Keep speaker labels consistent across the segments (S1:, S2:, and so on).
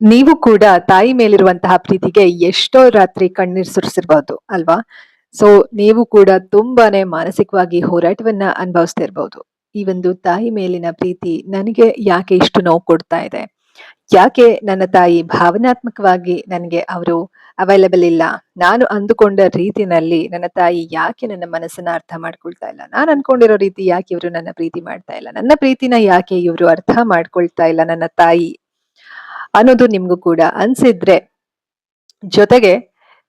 S1: ನೀವು ಕೂಡ ತಾಯಿ ಮೇಲಿರುವಂತಹ ಪ್ರೀತಿಗೆ ಎಷ್ಟೋ ರಾತ್ರಿ ಕಣ್ಣೀರ್ ಸುರಿಸಿರ್ಬಹುದು ಅಲ್ವಾ? ಸೊ ನೀವು ಕೂಡ ತುಂಬಾನೇ ಮಾನಸಿಕವಾಗಿ ಹೋರಾಟವನ್ನ ಅನುಭವಿಸ್ತಿರ್ಬಹುದು ಈ ಒಂದು ತಾಯಿ ಮೇಲಿನ ಪ್ರೀತಿ ನನಗೆ ಯಾಕೆ ಇಷ್ಟು ನೋವು ಕೊಡ್ತಾ ಇದೆ? ಯಾಕೆ ನನ್ನ ತಾಯಿ ಭಾವನಾತ್ಮಕವಾಗಿ ನನಗೆ ಅವರು ಅವೈಲಬಲ್ ಇಲ್ಲ? ನಾನು ಅಂದುಕೊಂಡ ರೀತಿನಲ್ಲಿ ನನ್ನ ತಾಯಿ ಯಾಕೆ ನನ್ನ ಮನಸ್ಸನ್ನ ಅರ್ಥ ಮಾಡ್ಕೊಳ್ತಾ ಇಲ್ಲ? ನಾನು ಅನ್ಕೊಂಡಿರೋ ರೀತಿ ಯಾಕೆ ಇವರು ನನ್ನ ಪ್ರೀತಿ ಮಾಡ್ತಾ ಇಲ್ಲ? ನನ್ನ ಪ್ರೀತಿನ ಯಾಕೆ ಇವರು ಅರ್ಥ ಮಾಡ್ಕೊಳ್ತಾ ಇಲ್ಲ? ನನ್ನ ತಾಯಿ ಅನ್ನೋದು ನಿಮ್ಗೂ ಕೂಡ ಅನ್ಸಿದ್ರೆ, ಜೊತೆಗೆ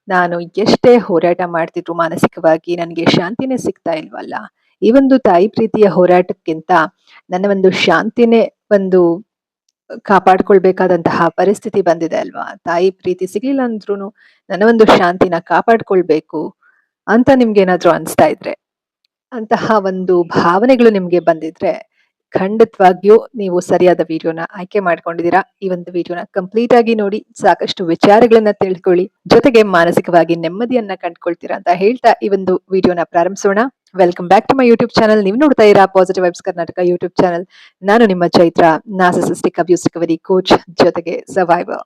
S1: ನಾನು ಎಷ್ಟೇ ಹೋರಾಟ ಮಾಡ್ತಿದ್ರು ಮಾನಸಿಕವಾಗಿ ನನಗೆ ಶಾಂತಿನೇ ಸಿಗ್ತಾ ಇಲ್ವಲ್ಲ? ಈ ಒಂದು ತಾಯಿ ಪ್ರೀತಿಯ ಹೋರಾಟಕ್ಕಿಂತ ನನ್ನ ಒಂದು ಶಾಂತಿನೇ ಒಂದು ಕಾಪಾಡ್ಕೊಳ್ಬೇಕಾದಂತಹ ಪರಿಸ್ಥಿತಿ ಬಂದಿದೆ ಅಲ್ವಾ? ತಾಯಿ ಪ್ರೀತಿ ಸಿಗ್ಲಿಲ್ಲ ಅಂದ್ರೂ ನನ್ನ ಒಂದು ಶಾಂತಿನ ಕಾಪಾಡ್ಕೊಳ್ಬೇಕು ಅಂತ ನಿಮ್ಗೆ ಏನಾದ್ರೂ ಅನ್ಸ್ತಾ ಇದ್ರೆ, ಅಂತಹ ಒಂದು ಭಾವನೆಗಳು ನಿಮ್ಗೆ ಬಂದಿದ್ರೆ ಖಂಡಿತವಾಗಿಯೂ ನೀವು ಸರಿಯಾದ ವಿಡಿಯೋನ ಆಯ್ಕೆ ಮಾಡ್ಕೊಂಡಿದ್ದೀರಾ. ಈ ಒಂದು ವಿಡಿಯೋನ ಕಂಪ್ಲೀಟ್ ಆಗಿ ನೋಡಿ, ಸಾಕಷ್ಟು ವಿಚಾರಗಳನ್ನ ತಿಳ್ಕೊಳ್ಳಿ, ಜೊತೆಗೆ ಮಾನಸಿಕವಾಗಿ ನೆಮ್ಮದಿಯನ್ನ ಕಂಡುಕೊಳ್ತೀರಾ ಅಂತ ಹೇಳ್ತಾ ಈ ಒಂದು ವಿಡಿಯೋನ ಪ್ರಾರಂಭಿಸೋಣ. Welcome back to my YouTube channel ನೀವು ನೋಡ್ತಾ ಇರಾ positive vibes Karnataka YouTube channel ನಾನು ನಿಮ್ಮ Chaitra narcissistic abuse recovery coach ಜೊತೆಗೆ ಸರ್ವೈವರ್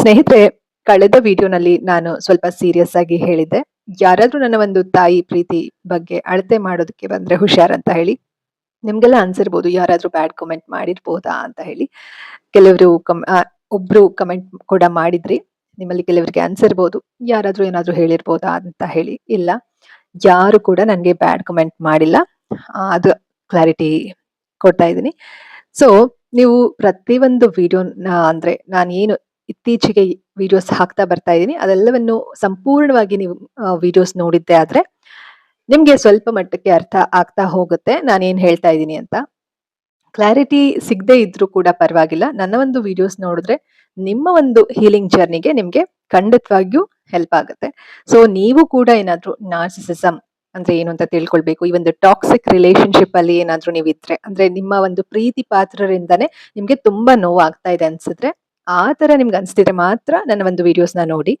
S1: ಸ್ನೇಹಿತರೆ, ಕಳೆದ ವಿಡಿಯೋನಲ್ಲಿ ನಾನು ಸ್ವಲ್ಪ ಸೀರಿಯಸ್ ಆಗಿ ಹೇಳಿದ್ದೆ. ಯಾರಾದ್ರೂ ನನ್ನ ಒಂದು ತಾಯಿ ಪ್ರೀತಿ ಬಗ್ಗೆ ಅಳತೆ ಮಾಡೋದಕ್ಕೆ ಬಂದ್ರೆ ಹುಷಾರ್ ಅಂತ ಹೇಳಿ. ನಿಮ್ಗೆಲ್ಲ ಅನ್ಸಿರ್ಬೋದು ಯಾರಾದ್ರೂ ಬ್ಯಾಡ್ ಕಮೆಂಟ್ ಮಾಡಿರ್ಬೋದಾ ಅಂತ ಹೇಳಿ. ಕೆಲವರು ಕಮ್ ಒಬ್ರು ಕಮೆಂಟ್ ಕೂಡ ಮಾಡಿದ್ರಿ. ನಿಮ್ಮಲ್ಲಿ ಕೆಲವರಿಗೆ ಅನ್ಸಿರ್ಬೋದು ಯಾರಾದ್ರೂ ಏನಾದ್ರೂ ಹೇಳಿರ್ಬೋದಾ ಅಂತ ಹೇಳಿ. ಇಲ್ಲ, ಯಾರು ಕೂಡ ನನಗೆ ಬ್ಯಾಡ್ ಕಮೆಂಟ್ ಮಾಡಿಲ್ಲ. ಅದು ಕ್ಲಾರಿಟಿ ಕೊಡ್ತಾ ಇದ್ದೀನಿ. ಸೊ ನೀವು ಪ್ರತಿಯೊಂದು ವಿಡಿಯೋ ಅಂದ್ರೆ ನಾನು ಏನು ಇತ್ತೀಚೆಗೆ ವಿಡಿಯೋಸ್ ಹಾಕ್ತಾ ಬರ್ತಾ ಇದ್ದೀನಿ. ಅದೆಲ್ಲವನ್ನು ಸಂಪೂರ್ಣವಾಗಿ ನೀವು ವಿಡಿಯೋಸ್ ನೋಡಿದ್ದೆ ಆದ್ರೆ ನಿಮ್ಗೆ ಸ್ವಲ್ಪ ಮಟ್ಟಕ್ಕೆ ಅರ್ಥ ಆಗ್ತಾ ಹೋಗುತ್ತೆ. ನಾನು ಏನ್ ಹೇಳ್ತಾ ಇದ್ದೀನಿ ಅಂತ. ಕ್ಲಾರಿಟಿ ಸಿಗದೆ ಇದ್ರೂ ಕೂಡ ಪರವಾಗಿಲ್ಲ. ನನ್ನ ಒಂದು ವಿಡಿಯೋಸ್ ನೋಡಿದ್ರೆ ನಿಮ್ಮ ಒಂದು ಹೀಲಿಂಗ್ ಜರ್ನಿಗೆ ನಿಮ್ಗೆ ಖಂಡಿತವಾಗಿಯೂ ಹೆಲ್ಪ್ ಆಗುತ್ತೆ. ಸೊ ನೀವು ಕೂಡ ಏನಾದ್ರೂ ನಾರ್ಸಿಸಮ್ ಅಂದ್ರೆ ಏನು ಅಂತ ತಿಳ್ಕೊಳ್ಬೇಕು. ಈ ಒಂದು ಟಾಕ್ಸಿಕ್ ರಿಲೇಶನ್ಶಿಪ್ ಅಲ್ಲಿ ಏನಾದ್ರೂ ನೀವು ಇದ್ರೆ, ಅಂದ್ರೆ ನಿಮ್ಮ ಒಂದು ಪ್ರೀತಿ ಪಾತ್ರರಿಂದಾನೆ ನಿಮ್ಗೆ ತುಂಬಾ ನೋವು ಆಗ್ತಾ ಇದೆ ಅನ್ಸಿದ್ರೆ, ಆ ತರ ನಿಮ್ಗೆ ಅನ್ಸ್ತಿದ್ರೆ ಮಾತ್ರ ನನ್ನ ಒಂದು ವಿಡಿಯೋಸ್ನ ನೋಡಿ.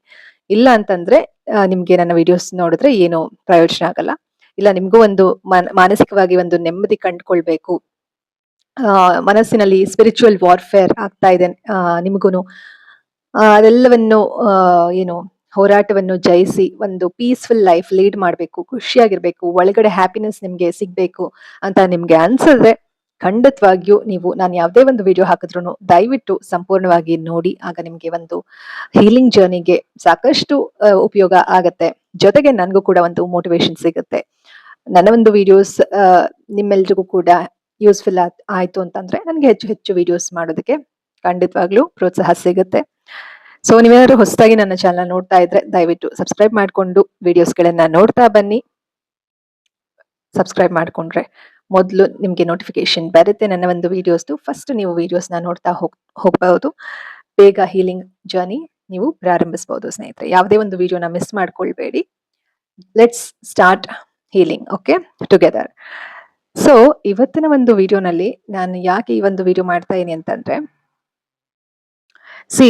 S1: ಇಲ್ಲ ಅಂತಂದ್ರೆ ನಿಮ್ಗೆ ನನ್ನ ವಿಡಿಯೋಸ್ ನೋಡಿದ್ರೆ ಏನು ಪ್ರಯೋಜನ ಆಗಲ್ಲ. ಇಲ್ಲ, ನಿಮ್ಗೂ ಒಂದು ಮನ್- ಮಾನಸಿಕವಾಗಿ ಒಂದು ನೆಮ್ಮದಿ ಕಂಡುಕೊಳ್ಬೇಕು. ಮನಸ್ಸಿನಲ್ಲಿ ಸ್ಪಿರಿಚುವಲ್ ವಾರ್ಫೇರ್ ಆಗ್ತಾ ಇದೆ ನಿಮಗೂ ಅದೆಲ್ಲವನ್ನು ಏನು, ಹೋರಾಟವನ್ನು ಜಯಿಸಿ ಒಂದು ಪೀಸ್ಫುಲ್ ಲೈಫ್ ಲೀಡ್ ಮಾಡಬೇಕು, ಖುಷಿಯಾಗಿರ್ಬೇಕು, ಒಳಗಡೆ ಹ್ಯಾಪಿನೆಸ್ ನಿಮ್ಗೆ ಸಿಗ್ಬೇಕು ಅಂತ ನಿಮ್ಗೆ ಅನ್ಸಿದ್ರೆ ಖಂಡಿತವಾಗಿಯೂ ನೀವು ನಾನು ಯಾವುದೇ ಒಂದು ವಿಡಿಯೋ ಹಾಕಿದ್ರು ದಯವಿಟ್ಟು ಸಂಪೂರ್ಣವಾಗಿ ನೋಡಿ, ಆಗ ನಿಮಗೆ ಒಂದು ಹೀಲಿಂಗ್ ಜರ್ನಿಗೆ ಸಾಕಷ್ಟು ಉಪಯೋಗ ಆಗತ್ತೆ. ಜೊತೆಗೆ ನನಗೂ ಕೂಡ ಒಂದು ಮೋಟಿವೇಶನ್ ಸಿಗುತ್ತೆ. ನನ್ನ ಒಂದು ವಿಡಿಯೋಸ್ ನಿಮ್ಮೆಲ್ರಿಗೂ ಕೂಡ ಯೂಸ್ಫುಲ್ ಆಯ್ತು ಅಂತಂದ್ರೆ ನನಗೆ ಹೆಚ್ಚು ಹೆಚ್ಚು ವಿಡಿಯೋಸ್ ಮಾಡೋದಕ್ಕೆ ಖಂಡಿತವಾಗ್ಲೂ ಪ್ರೋತ್ಸಾಹ ಸಿಗುತ್ತೆ. ಸೊ ನೀವೇನಾದ್ರು ಹೊಸದಾಗಿ ನನ್ನ ಚಾನಲ್ ನೋಡ್ತಾ ಇದ್ರೆ ದಯವಿಟ್ಟು ಸಬ್ಸ್ಕ್ರೈಬ್ ಮಾಡ್ಕೊಂಡು ವಿಡಿಯೋಸ್ಗಳನ್ನ ನೋಡ್ತಾ ಬನ್ನಿ. ಸಬ್ಸ್ಕ್ರೈಬ್ ಮಾಡ್ಕೊಂಡ್ರೆ ಮೊದಲು ನಿಮಗೆ ನೋಟಿಫಿಕೇಶನ್ ಬರುತ್ತೆ. ನನ್ನ ಒಂದು ವಿಡಿಯೋಸ್ದು ಫಸ್ಟ್ ನೀವು ವಿಡಿಯೋಸ್ನ ನೋಡ್ತಾ ಹೋಗ್, ಹೋಗಬಹುದು. ಬೇಗ ಹೀಲಿಂಗ್ ಜರ್ನಿ ನೀವು ಪ್ರಾರಂಭಿಸಬಹುದು, ಸ್ನೇಹಿತರೆ. ಯಾವುದೇ ಒಂದು ವಿಡಿಯೋನ miss ಮಾಡ್ಕೊಳ್ಬೇಡಿ. Let's start healing okay together so ಇವತ್ತಿನ ಒಂದು ವಿಡಿಯೋನಲ್ಲಿ ನಾನು ಯಾಕೆ ಈ ಒಂದು ವಿಡಿಯೋ ಮಾಡ್ತಾ ಇನಿ ಅಂತಂದ್ರೆ ಸಿ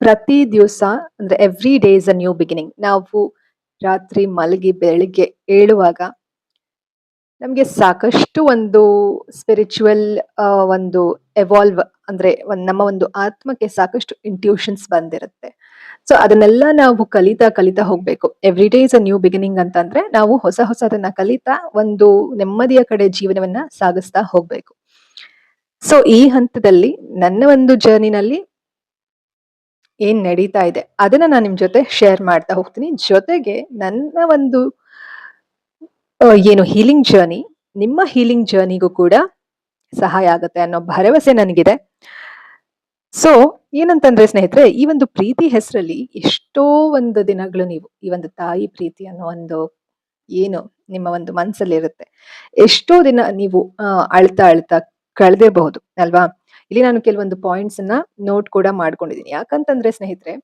S1: ಪ್ರತಿ ದಿವಸ ಅಂದ್ರೆ every day is a new beginning ನಾವು ರಾತ್ರಿ ಮಲಗಿ ಬೆಳಿಗ್ಗೆ ಏಳುವಾಗ ನಮಗೆ ಸಾಕಷ್ಟು ಒಂದು ಸ್ಪಿರಿಚುವಲ್ ಒಂದು ಎವಾಲ್ವ್ ಅಂದರೆ ಒಂದು ನಮ್ಮ ಒಂದು ಆತ್ಮಕ್ಕೆ ಸಾಕಷ್ಟು ಇಂಟ್ಯೂಷನ್ಸ್ ಬಂದಿರುತ್ತೆ. ಸೊ ಅದನ್ನೆಲ್ಲ ನಾವು ಕಲಿತಾ ಕಲಿತಾ ಹೋಗ್ಬೇಕು. Every day is a new beginning ಅಂತಂದ್ರೆ ನಾವು ಹೊಸ ಹೊಸದನ್ನ ಕಲಿತಾ ಒಂದು ನೆಮ್ಮದಿಯ ಕಡೆ ಜೀವನವನ್ನ ಸಾಗಿಸ್ತಾ ಹೋಗ್ಬೇಕು. ಸೊ ಈ ಹಂತದಲ್ಲಿ ನನ್ನ ಒಂದು ಜರ್ನಿನಲ್ಲಿ ಏನ್ ನಡೀತಾ ಇದೆ ಅದನ್ನ ನಾನು ನಿಮ್ ಜೊತೆ ಶೇರ್ ಮಾಡ್ತಾ ಹೋಗ್ತೀನಿ. ಜೊತೆಗೆ ನನ್ನ ಒಂದು ಏನು ಹೀಲಿಂಗ್ ಜರ್ನಿ ನಿಮ್ಮ ಹೀಲಿಂಗ್ ಜರ್ನಿಗೂ ಕೂಡ ಸಹಾಯ ಆಗುತ್ತೆ ಅನ್ನೋ ಭರವಸೆ ನನಗಿದೆ. ಸೊ ಏನಂತಂದ್ರೆ ಸ್ನೇಹಿತರೆ, ಈ ಒಂದು ಪ್ರೀತಿ ಹೆಸರಲ್ಲಿ ಎಷ್ಟೋ ಒಂದು ದಿನಗಳು ನೀವು ಈ ಒಂದು ತಾಯಿ ಪ್ರೀತಿ ಅನ್ನೋ ಒಂದು ಏನು ನಿಮ್ಮ ಒಂದು ಮನಸ್ಸಲ್ಲಿ ಇರುತ್ತೆ ಎಷ್ಟೋ ದಿನ ನೀವು ಅಳ್ತಾ ಅಳ್ತಾ ಕಳೆದಿರಬಹುದು, ಅಲ್ವಾ? ಇಲ್ಲಿ ನಾನು ಕೆಲವೊಂದು ಪಾಯಿಂಟ್ಸ್ ಅನ್ನ ನೋಟ್ ಕೂಡ ಮಾಡ್ಕೊಂಡಿದ್ದೀನಿ. ಯಾಕಂತಂದ್ರೆ ಸ್ನೇಹಿತರೆ,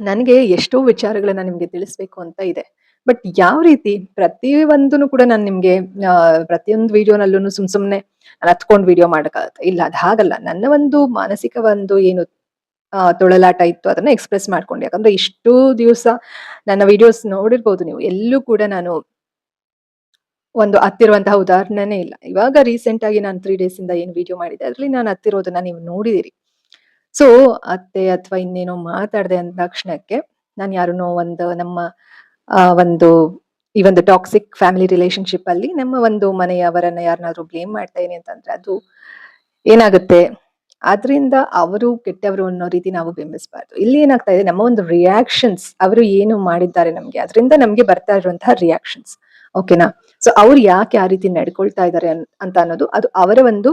S1: ನನಗೆ ಎಷ್ಟೋ ವಿಚಾರಗಳನ್ನ ನಿಮ್ಗೆ ತಿಳಿಸ್ಬೇಕು ಅಂತ ಇದೆ. ಬಟ್ ಯಾವ ರೀತಿ? ಪ್ರತಿ ಒಂದೂ ಕೂಡ ನಾನು ನಿಮ್ಗೆ ಪ್ರತಿಯೊಂದು ವಿಡಿಯೋನಲ್ಲೂ ಸುಮ್ ಸುಮ್ನೆ ನಾನು ಹತ್ಕೊಂಡು ವಿಡಿಯೋ ಮಾಡಕ್ಕಾಗತ್ತೆ. ಇಲ್ಲ, ಅದು ಹಾಗಲ್ಲ. ನನ್ನ ಒಂದು ಮಾನಸಿಕ ಒಂದು ಏನು ತೊಳಲಾಟ ಇತ್ತು ಅದನ್ನ ಎಕ್ಸ್ಪ್ರೆಸ್ ಮಾಡ್ಕೊಂಡು. ಯಾಕಂದ್ರೆ ಇಷ್ಟು ದಿವಸ ನನ್ನ ವಿಡಿಯೋಸ್ ನೋಡಿರ್ಬೋದು ನೀವು. ಎಲ್ಲೂ ಕೂಡ ನಾನು ಒಂದು ಹತ್ತಿರುವಂತಹ ಉದಾಹರಣೆನೇ ಇಲ್ಲ. ಇವಾಗ ರೀಸೆಂಟ್ ಆಗಿ ನಾನು ತ್ರೀ ಡೇಸ್ ಇಂದ ಏನು ವಿಡಿಯೋ ಮಾಡಿದೆ ಅದ್ರಲ್ಲಿ ನಾನು ಹತ್ತಿರೋದನ್ನ ನೀವು ನೋಡಿದಿರಿ. ಸೊ ಅತ್ತೆ ಅಥವಾ ಇನ್ನೇನೋ ಮಾತಾಡ್ದೆ ಅಂದ ತಕ್ಷಣಕ್ಕೆ ನಾನು ಯಾರನ್ನೋ ಒಂದು ನಮ್ಮ ಒಂದು ಈ ಒಂದು ಟಾಕ್ಸಿಕ್ ಫ್ಯಾಮಿಲಿ ರಿಲೇಶನ್ಶಿಪ್ ಅಲ್ಲಿ ನಮ್ಮ ಒಂದು ಮನೆಯವರನ್ನ ಯಾರನ್ನಾದ್ರೂ ಬ್ಲೇಮ್ ಮಾಡ್ತಾ ಇದೀನಿ ಅಂತಂದ್ರೆ ಅದು ಏನಾಗುತ್ತೆ? ಅದರಿಂದ ಅವರು ಕೆಟ್ಟವರು ಅನ್ನೋ ರೀತಿ ನಾವು ಬಿಂಬಿಸಬಾರ್ದು. ಇಲ್ಲಿ ಏನಾಗ್ತಾ ಇದೆ? ನಮ್ಮ ಒಂದು ರಿಯಾಕ್ಷನ್ಸ್ ಅವರು ಏನು ಮಾಡಿದ್ದಾರೆ ನಮ್ಗೆ? ಅದರಿಂದ ನಮ್ಗೆ ಬರ್ತಾ ಇರುವಂತಹ ರಿಯಾಕ್ಷನ್ಸ್ ಓಕೆನಾ ಸೊ ಅವ್ರು ಯಾಕೆ ಆ ರೀತಿ ನಡ್ಕೊಳ್ತಾ ಇದ್ದಾರೆ ಅಂತ ಅನ್ನೋದು ಅದು ಅವರ ಒಂದು